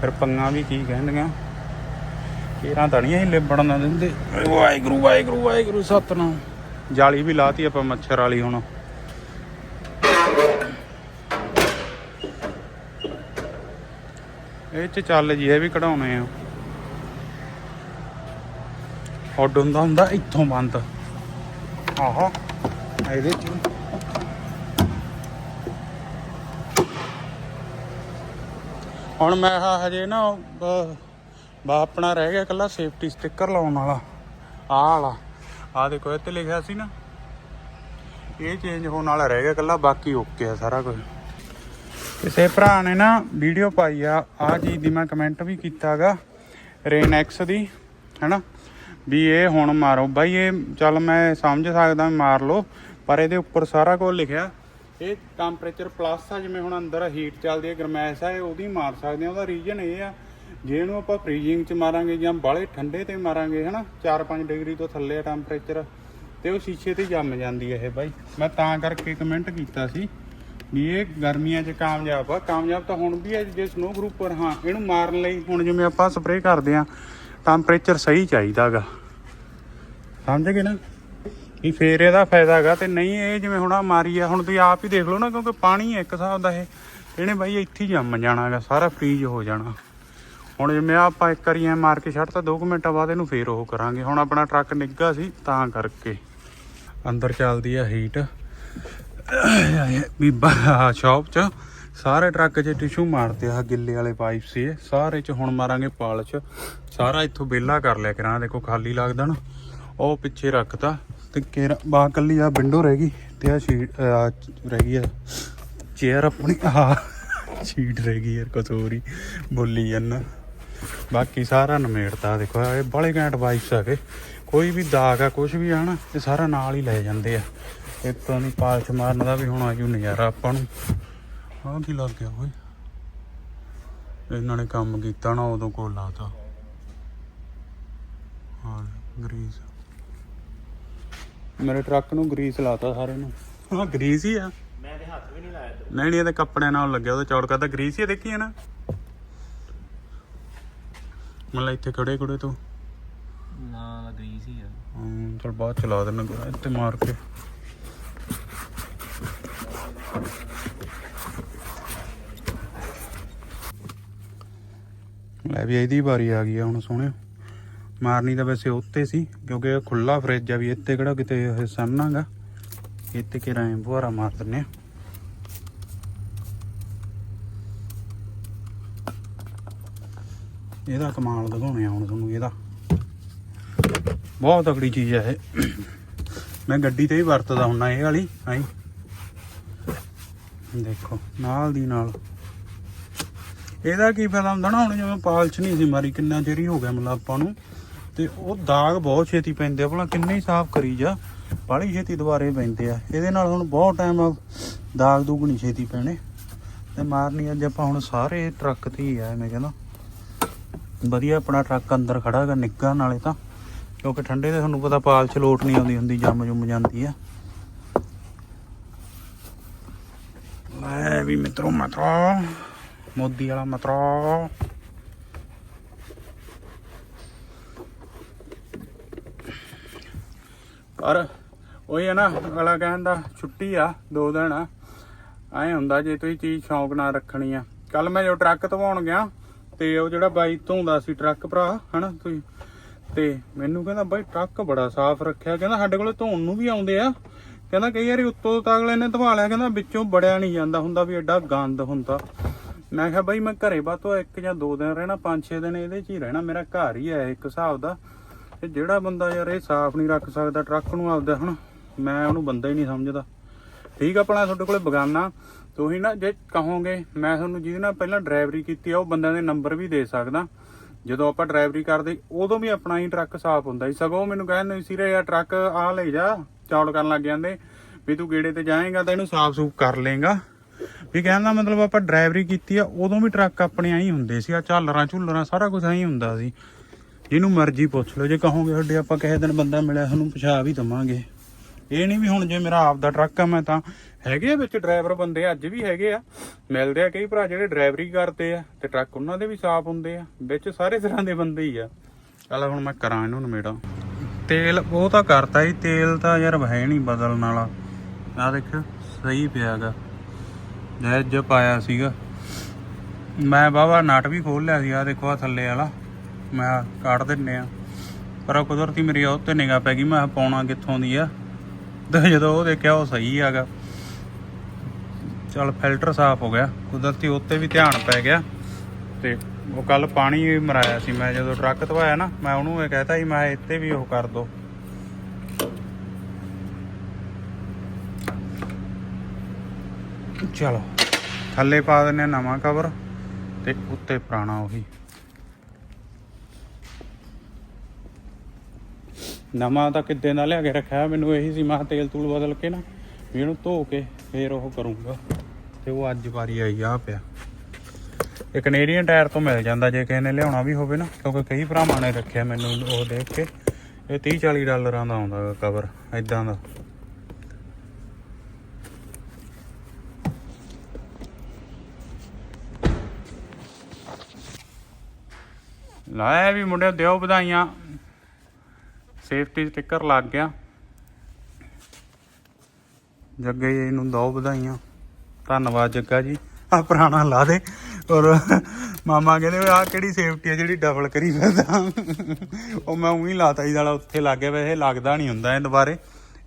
ਫਿਰ ਪੰਗਾ ਵੀ ਕੀ ਕਹਿੰਦੀਆਂ? ਕੇਰਾਂ ਤਾਂ ਨਹੀਂ ਇਹ ਲਿਬੜਨ ਨਾ ਦਿੰਦੇ। ਵਾਹਿਗੁਰੂ ਵਾਹਿਗੁਰੂ ਵਾਹਿਗੁਰੂ, ਸਤਨਾਮ। ਜਾਲੀ ਵੀ ਲਾਤੀ ਆਪਾਂ ਮੱਛਰ ਵਾਲੀ ਹੁਣ। ਇਹ ਚ ਚੱਲ ਜੀ, ਇਹ ਵੀ ਕਢਾਉਣੇ ਆ। ਹੁੱਡ ਹੁੰਦਾ ਹੁੰਦਾ ਇੱਥੋਂ ਬੰਦ। ਆਹਾ, ਇਹਦੇ ਚ ਹੁਣ ਮੈਂ ਆਹ ਹਜੇ ਨਾ ਬ- ਬਾ ਆਪਣਾ ਰਹਿ ਗਿਆ ਕੱਲਾ ਸੇਫਟੀ ਸਟicker ਲਾਉਣ ਵਾਲਾ, ਆਹ ਵਾਲਾ। ਆਹ ਦੇਖੋ, ਇੱਥੇ ਲਿਖਿਆ ਸੀ ਨਾ, ਇਹ ਚੇਂਜ ਹੋਣ ਵਾਲਾ ਰਹਿ ਗਿਆ ਕੱਲਾ ਬਾਕੀ ਓਕੇ ਆ ਸਾਰਾ ਕੁਝ। ਕਿਸੇ ਭਰਾ ਨੇ ਨਾ ਵੀਡੀਓ ਪਾਈ ਆ ਆ ਚੀਜ਼ ਦੀ ਮੈਂ ਕਮੈਂਟ ਵੀ ਕੀਤਾਗਾ ਰੇਨੈਕਸ ਦੀ, ਹੈਨਾ? ਵੀ ਇਹ ਹੁਣ ਮਾਰੋ। ਬਾਈ, ਇਹ ਚੱਲ ਮੈਂ ਸਮਝ ਸਕਦਾ, ਮਾਰ ਲਓ, ਪਰ ਇਹਦੇ ਉੱਪਰ ਸਾਰਾ ਕੁਝ ਲਿਖਿਆ। ਇਹ ਟੈਂਪਰੇਚਰ ਪਲੱਸ ਆ, ਜਿਵੇਂ ਹੁਣ ਅੰਦਰ ਹੀਟ ਚੱਲਦੀ ਹੈ, ਗਰਮੈਸ਼ ਆ, ਇਹ ਉਹਦੀ ਮਾਰ ਸਕਦੇ ਆ। ਉਹਦਾ ਰੀਜਨ ਇਹ ਆ ਜੇ ਇਹਨੂੰ ਆਪਾਂ ਫ੍ਰੀਜ਼ਿੰਗ ਚ ਮਾਰਾਂਗੇ ਜਾਂ ਬਾਹਲੇ ਠੰਡੇ ਤੇ ਮਾਰਾਂਗੇ, ਹਨਾ? 4-5 ਡਿਗਰੀ ਤੋਂ ਥੱਲੇ ਆ ਟੈਂਪਰੇਚਰ ਤੇ ਉਹ ਸ਼ੀਸ਼ੇ ਤੇ ਜੰਮ ਜਾਂਦੀ ਹੈ ਇਹ ਬਾਈ। ਮੈਂ ਤਾਂ ਕਰਕੇ ਕਮੈਂਟ ਕੀਤਾ ਸੀ ਵੀ ਇਹ ਗਰਮੀਆਂ 'ਚ ਕਾਮਯਾਬ ਆ। ਕਾਮਯਾਬ ਤਾਂ ਹੁਣ ਵੀ ਹੈ ਜੇ ਸਨੋ ਗਰੁੱਪ ਹਾਂ, ਇਹਨੂੰ ਮਾਰਨ ਲਈ ਹੁਣ ਜਿਵੇਂ ਆਪਾਂ ਸਪਰੇਅ ਕਰਦੇ ਆ ਟੈਂਪਰੇਚਰ ਸਹੀ ਚਾਹੀਦਾਗਾ। ਸਮਝ ਗਏ ਨਾ? ਵੀ ਫੇਰ ਇਹਦਾ ਫਾਇਦਾ ਹੈਗਾ ਤੇ ਨਹੀਂ, ਇਹ ਜਿਵੇਂ ਹੁਣ ਆ ਮਾਰੀ ਆ, ਹੁਣ ਤੁਸੀਂ ਆਪ ਹੀ ਦੇਖ ਲਓ ਨਾ, ਕਿਉਂਕਿ ਪਾਣੀ ਹੈ ਇੱਕ ਹਿਸਾਬ ਦਾ ਇਹ। ਇਹਨੇ ਬਾਈ ਇੱਥੇ ਹੀ ਜੰਮ ਜਾਣਾਗਾ ਸਾਰਾ ਫ੍ਰੀਜ ਹੋ ਜਾਣਾ। ਹੁਣ ਜਿਵੇਂ ਆਪਾਂ ਇੱਕ ਵਾਰੀ ਐ ਮਾਰ ਕੇ ਛੱਡ ਤਾਂ 2 ਮਿੰਟਾਂ ਬਾਅਦ ਇਹਨੂੰ ਫੇਰ ਉਹ ਕਰਾਂਗੇ। ਹੁਣ ਆਪਣਾ ਟਰੱਕ ਨਿੱਘਾ ਸੀ, ਤਾਂ ਕਰਕੇ। ਅੰਦਰ ਚੱਲਦੀ ਆ ਹੀਟ ਵੀ ਸ਼ਾਪ 'ਚ ਸਾਰੇ ਟਰੱਕ 'ਚ ਟਿਸ਼ੂ ਮਾਰਦੇ ਆ ਗਿੱਲੇ ਵਾਲੇ ਪਾਈਪ ਸੀ ਸਾਰੇ 'ਚ ਹੁਣ ਮਾਰਾਂਗੇ ਪਾਲਿਸ਼। ਸਾਰਾ ਇੱਥੋਂ ਬੇਲਾ ਕਰ ਲਿਆ ਕਰਾਂ, ਦੇਖੋ ਖਾਲੀ ਲੱਗਦਾ ਨਾ। ਉਹ ਪਿੱਛੇ ਰੱਖਤਾ। ਤੇ ਕੇਰਾ ਬਾ ਕੱਲੀ ਆ ਵਿੰਡੋ ਰਹਿ ਗਈ ਤੇ ਆ ਸ਼ੀਟ ਰਹਿ ਗਈ ਆ ਚੇਅਰ ਆਪਣੀ ਆ ਸ਼ੀਟ ਰਹਿ ਗਈ ਯਾਰ ਕਸੋਰੀ, ਬੋਲੀ ਜੰਨਾ ਬਾਕੀ ਸਾਰਾ ਨਮੇੜਤਾ ਦੇਖੋ, ਇਹ ਬੜੇ ਘੈਂਟ ਵਾਈਪਸ ਹੈਗੇ ਕੋਈ ਵੀ ਦਾਗ ਆ ਕੁਝ ਵੀ ਆ ਨਾ, ਇਹ ਸਾਰਾ ਨਾਲ ਹੀ ਲੈ ਜਾਂਦੇ ਆ। ਇੱਕ ਤਾਂ ਨਹੀਂ ਪਾਲਸ਼ ਮਾਰਨ ਦਾ ਵੀ ਹੁਣ ਆਜੂ ਨਜ਼ਾਰਾ ਆਪਾਂ ਨੂੰ। ਆਹ ਕੀ ਲੱਗ ਗਿਆ ਓਏ? ਇਹਨਾਂ ਨੇ ਕੰਮ ਕੀਤਾ ਨਾ ਉਦੋਂ ਕੋਲ ਲਾਤਾ। ਹਾਂ ਗਰੀਸ ਮੇਰੇ ਟਰੱਕ ਨੂੰ ਗਰੀਸ ਲਾਤਾ ਸਾਰੇ ਨੂੰ। ਹਾਂ ਗਰੀਸ ਹੀ ਆ। ਮੈਂ ਤੇ ਹੱਥ ਵੀ ਨਹੀਂ ਲਾਇਆ ਇੱਧਰ। ਨਹੀਂ ਨਹੀਂ ਇਹਦੇ ਕੱਪੜਿਆਂ ਨਾਲ ਲੱਗਿਆ ਉਹਦਾ ਚੌੜ ਕਰਦਾ। ਗਰੀਸ ਹੀ ਆ, ਦੇਖੀ ਹੈ ਨਾ? ਮਤਲਬ ਇੱਥੇ ਖੜੇ ਖੜੇ ਤੋਂ। ਨਾ ਗਰੀਸ ਹੀ ਆ। ਹਮ, ਚਲ ਬਾਅਦ ਚਲਾ ਦੇਣਾ ਗੁਰਾ ਇੱਥੇ ਮਾਰ ਕੇ। ਲੈ ਵੀ ਇਹਦੀ ਵਾਰੀ ਆ ਗਈ ਆ ਹੁਣ ਸੋਹਣਿਓ। ਮਾਰਨੀ ਤਾਂ ਵੈਸੇ ਉੱਤੇ ਸੀ, ਕਿਉਂਕਿ ਇਹ ਖੁੱਲਾ ਫ੍ਰਿਜ ਆ ਵੀ ਇੱਥੇ ਕਿਹੜਾ ਕਿਤੇ ਇਹ ਸੰਨਾਗਾ ਇੱਥੇ ਕਿ ਰਾਂ ਬੁਹਾਰਾ ਮਾਰ ਦਿੰਨੇ ਆ। ਇਹਦਾ ਕਮਾਲ ਦਿਖਾਉਣੇ ਆ ਹੁਣ ਤੁਹਾਨੂੰ ਇਹਦਾ। ਬਹੁਤ ਤਕੜੀ ਚੀਜ਼ ਹੈ ਇਹ। ਮੈਂ ਗੱਡੀ ਤੇ ਹੀ ਵਰਤਦਾ ਹੁੰਨਾ ਇਹ ਵਾਲੀ, ਆਈ। ਦੇਖੋ, ਨਾਲ ਦੀ ਨਾਲ। ਇਹਦਾ ਕੀ ਫਾਇਦਾ ਹੁੰਦਾ ਨਾ ਹੁਣ ਜਿਵੇਂ ਪਾਲਚ ਨਹੀਂ ਸੀ ਮਾਰੀ, ਕਿੰਨਾ ਚਿਰ ਹੀ ਹੋ ਗਿਆ ਮਤਲਬ ਆਪਾਂ ਨੂੰ। ਤੇ ਉਹ ਦਾਗ ਬਹੁਤ ਛੇਤੀ ਪੈਂਦੇ ਆ, ਭਲਾ ਕਿੰਨੇ ਹੀ ਸਾਫ਼ ਕਰੀ ਜਾ। ਬਾਹਲੀ ਛੇਤੀ ਦੁਬਾਰੇ ਪੈਂਦੇ ਆ। ਇਹਦੇ ਨਾਲ ਹੁਣ ਬਹੁਤ ਟਾਈਮ ਦਾਗ ਦੂਗ ਨਹੀਂ ਛੇਤੀ ਪੈਣੇ। ਤੇ ਮਾਰਨੀ ਅੱਜ ਆਪਾਂ ਹੁਣ ਸਾਰੇ ਟਰੱਕ ਤੇ ਹੀ ਆ ਮੈਂ ਕਹਿੰਦਾ। ਵਧੀਆ ਆਪਣਾ ਟਰੱਕ ਅੰਦਰ ਖੜਾ ਹੈਗਾ, ਨਿੱਘਾ, ਨਾਲੇ ਤਾਂ। ਕਿਉਂਕਿ ਠੰਡੇ ਦੇ ਤੁਹਾਨੂੰ ਪਤਾ ਪਾਲ ਚ ਲੋਟ ਨਹੀਂ ਆਉਂਦੀ ਹੁੰਦੀ, ਜੰਮ ਜੁੰਮ ਜਾਂਦੀ ਆ। ਲੈ ਵੀ ਮਿੱਤਰੋ ਮਤਰਾ ਮੋਦੀ ਵਾਲਾ ਮਤਰਾ ਪਰ ਉਹੀ ਹੈ ਨਾ, ਅਗਲਾ ਕਹਿੰਦਾ ਛੁੱਟੀ ਆ, ਦੋ ਦਿਨ ਆ। ਐ ਹੁੰਦਾ ਜੇ ਤੁਸੀਂ ਚੀਜ਼ ਸ਼ੌਂਕ ਨਾਲ ਰੱਖਣੀ ਆ। ਕੱਲ ਮੈਂ ਜੋ ਟਰੱਕ ਧਵਾਉਣ ਗਿਆ, ਤੇ ਉਹ ਜਿਹੜਾ ਬਾਈ ਧੋਂਦਾ ਸੀ ਟਰੱਕ ਭਰਾ, ਹਨਾ ਤੁਸੀਂ? ਤੇ ਮੈਨੂੰ ਕਹਿੰਦਾ, ਬਾਈ ਟਰੱਕ ਬੜਾ ਸਾਫ਼ ਰੱਖਿਆ। ਕਹਿੰਦਾ, ਸਾਡੇ ਕੋਲੇ ਧੋਣ ਨੂੰ ਵੀ ਆਉਂਦੇ ਆ। ਕਹਿੰਦਾ, ਕਈ ਵਾਰੀ ਉੱਤੋਂ ਤਾਂ ਅਗਲੇ ਨੇ ਧਵਾ ਲਿਆ। ਕਹਿੰਦਾ, ਵਿੱਚੋਂ ਬੜਿਆ ਨਹੀਂ ਜਾਂਦਾ ਹੁੰਦਾ ਵੀ ਐਡਾ ਗੰਦ ਹੁੰਦਾ। ਮੈਂ ਕਿਹਾ, ਬਾਈ ਮੈਂ ਘਰੇ ਬਾਤੋਂ ਇੱਕ ਜਾਂ ਦੋ ਦਿਨ ਰਹਿਣਾ ਪੰਜ ਛੇ ਦਿਨ ਇਹਦੇ 'ਚ ਹੀ ਰਹਿਣਾ। ਮੇਰਾ ਘਰ ਹੀ ਹੈ ਇੱਕ ਹਿਸਾਬ ਦਾ। ਤੇ ਜਿਹੜਾ ਬੰਦਾ ਯਾਰ ਇਹ ਸਾਫ਼ ਨਹੀਂ ਰੱਖ ਸਕਦਾ ਟਰੱਕ ਨੂੰ ਆਪਦਾ, ਹਨਾ? ਮੈਂ ਉਹਨੂੰ ਬੰਦਾ ਹੀ ਨਹੀਂ ਸਮਝਦਾ। ਠੀਕ ਆ ਆਪਣਾ ਤੁਹਾਡੇ ਕੋਲੇ ਬਗਾਨਾ। ਤੁਸੀਂ ਨਾ ਜੇ ਕਹੋਗੇ, ਮੈਂ ਤੁਹਾਨੂੰ ਜਿਹਦੇ ਨਾਲ ਪਹਿਲਾਂ ਡਰਾਈਵਰੀ ਕੀਤੀ ਆ, ਉਹ ਬੰਦਿਆਂ ਦੇ ਨੰਬਰ ਵੀ ਦੇ ਸਕਦਾ। ਜਦੋਂ ਆਪਾਂ ਡਰਾਈਵਰੀ ਕਰਦੇ, ਉਦੋਂ ਵੀ ਆਪਣਾ ਹੀ ਟਰੱਕ ਸਾਫ਼ ਹੁੰਦਾ ਸੀ। ਸਗੋਂ ਉਹ ਮੈਨੂੰ ਕਹਿੰਦੇ ਸੀ ਰੇ ਯਾਰ ਟਰੱਕ, ਆ ਲੈ ਜਾ। ਚੌੜ ਕਰਨ ਲੱਗ ਜਾਂਦੇ, ਵੀ ਤੂੰ ਗੇੜੇ ਤੇ ਜਾਏਗਾ ਤਾਂ ਇਹਨੂੰ ਸਾਫ਼ ਸੂਫ ਕਰ ਲੇਗਾ ਵੀ ਕਹਿਣ ਦਾ ਮਤਲਬ ਆਪਾਂ ਡਰਾਈਵਰੀ ਕੀਤੀ ਆ, ਉਦੋਂ ਵੀ ਟਰੱਕ ਆਪਣੇ ਆਈ ਹੁੰਦੇ ਸੀ, ਆ ਝਾਲਰਾਂ ਝੁੱਲਰਾਂ ਸਾਰਾ ਕੁਝ ਆਈ ਹੁੰਦਾ ਸੀ। ਜਿਹਨੂੰ ਮਰਜ਼ੀ ਪੁੱਛ ਲਓ। ਜੇ ਕਹੋਗੇ ਸਾਡੇ ਆਪਾਂ ਕਿਸੇ ਦਿਨ ਬੰਦਾ ਮਿਲਿਆ ਤੁਹਾਨੂੰ ਪੁਛਾ ਵੀ ਦਵਾਂਗੇ। ਇਹ ਨਹੀਂ ਵੀ ਹੁਣ ਜੇ ਮੇਰਾ ਆਪ ਦਾ ਟਰੱਕ ਆ, ਮੈਂ ਤਾਂ ਹੈਗੇ ਆ ਵਿੱਚ ਡਰਾਈਵਰ ਬੰਦੇ, ਅੱਜ ਵੀ ਹੈਗੇ ਆ। ਮਿਲਦੇ ਆ ਕਈ ਭਰਾ ਜਿਹੜੇ ਡਰਾਈਵਰੀ ਕਰਦੇ ਆ ਤੇ ਟਰੱਕ ਉਹਨਾਂ ਦੇ ਵੀ ਸਾਫ਼ ਹੁੰਦੇ ਆ। ਵਿੱਚ ਸਾਰੇ ਤਰ੍ਹਾਂ ਦੇ ਬੰਦੇ ਹੀ ਆ। ਚੱਲ ਹੁਣ ਮੈਂ ਕਰਾਂ ਇਹਨੂੰ ਨਮੇੜਾ। ਤੇਲ ਉਹ ਤਾਂ ਕਰਤਾ ਹੀ ਤੇਲ ਤਾਂ ਯਾਰ ਹੈ ਨਹੀਂ ਬਦਲਣ ਵਾਲਾ। ਆ ਦੇਖ, ਸਹੀ ਪਿਆਗਾ। ਜੈ ਜ ਪਾਇਆ ਸੀਗਾ। ਮੈਂ ਬਾਬਾ ਨਟ ਵੀ ਖੋਲ ਲਿਆ ਸੀ ਆ ਦੇਖੋ ਆ ਥੱਲੇ ਵਾਲਾ। ਮੈਂ ਕਿਹਾ ਕੱਢ ਦਿੰਨੇ ਆ। ਪਰ ਉਹ ਕੁਦਰਤੀ ਮੇਰੀ ਉਹ ਤੇ ਨਿਗਾਹ ਪੈ ਗਈ, ਮੈਂ ਪਾਉਣਾ ਕਿੱਥੋਂ ਦੀ ਆ। ਤੇ ਜਦੋਂ ਉਹ ਦੇਖਿਆ ਉਹ ਸਹੀ ਹੈਗਾ ਚਲ ਫਿਲਟਰ ਸਾਫ਼ ਹੋ ਗਿਆ, ਕੁਦਰਤੀ ਉੱਤੇ ਵੀ ਧਿਆਨ ਪੈ ਗਿਆ। ਤੇ ਉਹ ਕੱਲ ਪਾਣੀ ਵੀ ਮਰਾਇਆ ਸੀ, ਮੈਂ ਜਦੋਂ ਟਰੱਕ ਧਵਾਇਆ ਨਾ, ਮੈਂ ਉਹਨੂੰ ਇਹ ਕਹਿਤਾ ਸੀ, ਮੈਂ ਇੱਥੇ ਵੀ ਉਹ ਕਰ ਦੋ। ਚਲੋ, ਥੱਲੇ ਪਾ ਦਿੰਨੇ ਆ ਨਵਾਂ ਕਵਰ ਤੇ ਉੱਤੇ ਪੁਰਾਣਾ ਉਹੀ। ਨਵਾਂ ਤਾਂ ਕਿੱਦੇ ਦਾ ਲਿਆ ਕੇ ਰੱਖਿਆ? ਮੈਨੂੰ ਇਹੀ ਸੀ, ਮੈਂ ਕਿਹਾ ਤੇਲ ਤੂਲ ਬਦਲ ਕੇ ਨਾ ਵੀ ਇਹਨੂੰ ਧੋ ਕੇ ਫੇਰ ਉਹ ਕਰੂੰਗਾ। ਤੇ ਉਹ ਅੱਜ ਵਾਰੀ ਆਈ ਆ ਪਿਆ ਇਹ ਕੈਨੇਡੀਅਨ ਟਾਇਰ ਤੋਂ ਮਿਲ ਜਾਂਦਾ ਜੇ ਕਿਸੇ ਨੇ ਲਿਆਉਣਾ ਵੀ ਹੋਵੇ ਨਾ, ਕਿਉਂਕਿ ਕਈ ਭਰਾਵਾਂ ਨੇ ਰੱਖਿਆ ਮੈਨੂੰ ਉਹ ਦੇਖ ਕੇ। ਇਹ 30 40 ਡਾਲਰਾਂ ਦਾ ਆਉਂਦਾ ਕਵਰ ਐਦਾਂ ਦਾ। ਲਾਇਆ ਵੀ ਮੁੰਡੇ ਦਿਓ ਵਧਾਈਆਂ। ਸੇਫਟੀ ਸਟicker ਲੱਗ ਗਿਆ। ਜੱਗੇ ਜੀ ਨੂੰ ਦੋ ਵਧਾਈਆਂ। ਧੰਨਵਾਦ ਜੱਗਾ ਜੀ। ਆ ਪੁਰਾਣਾ ਲਾ ਦੇ। ਔਰ ਮਾਮਾ ਕਹਿੰਦੇ ਆ ਕਿਹੜੀ ਸੇਫਟੀ ਹੈ ਜਿਹੜੀ ਡਬਲ ਕਰੀ ਫਿਰਦਾ। ਉਹ ਮੈਂ ਉਹੀ ਲਾਤਾ ਜੀ ਸਾਲਾ ਉੱਥੇ ਲੱਗ ਗਿਆ। ਵੈਸੇ ਲੱਗਦਾ ਨਹੀਂ ਹੁੰਦਾ ਇਹ ਦੁਬਾਰੇ।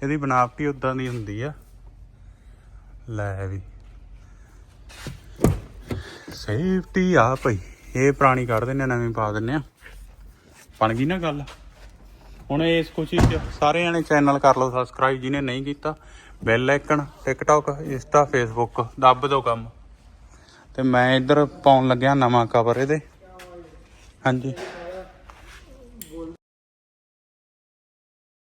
ਇਹਦੀ ਬਨਾਵਟੀ ਉਦਾਂ ਦੀ ਹੁੰਦੀ ਆ। ਲੈ ਵੀ। ਸੇਫਟੀ ਆ ਭਈ। ਇਹ ਪੁਰਾਣੀ ਕੱਢ ਦਿੰਨੇ ਆ, ਨਵੀਂ ਪਾ ਦਿੰਨੇ ਆ। ਬਣ ਗਈ ਨਾ ਗੱਲ? ਹੁਣ ਇਸ ਖੁਸ਼ੀ 'ਚ ਸਾਰੇ ਜਣੇ ਚੈਨਲ ਕਰ ਲਓ ਸਬਸਕ੍ਰਾਈਬ ਜਿਹਨੇ ਨਹੀਂ ਕੀਤਾ bell icon TikTok Insta Facebook ਦੱਬ ਦੋ ਕੰਮ। ਤੇ ਮੈਂ ਇੱਧਰ ਪਾਉਣ ਲੱਗਿਆ ਨਵਾਂ ਕਵਰ ਇਹਦੇ। ਹਾਂਜੀ।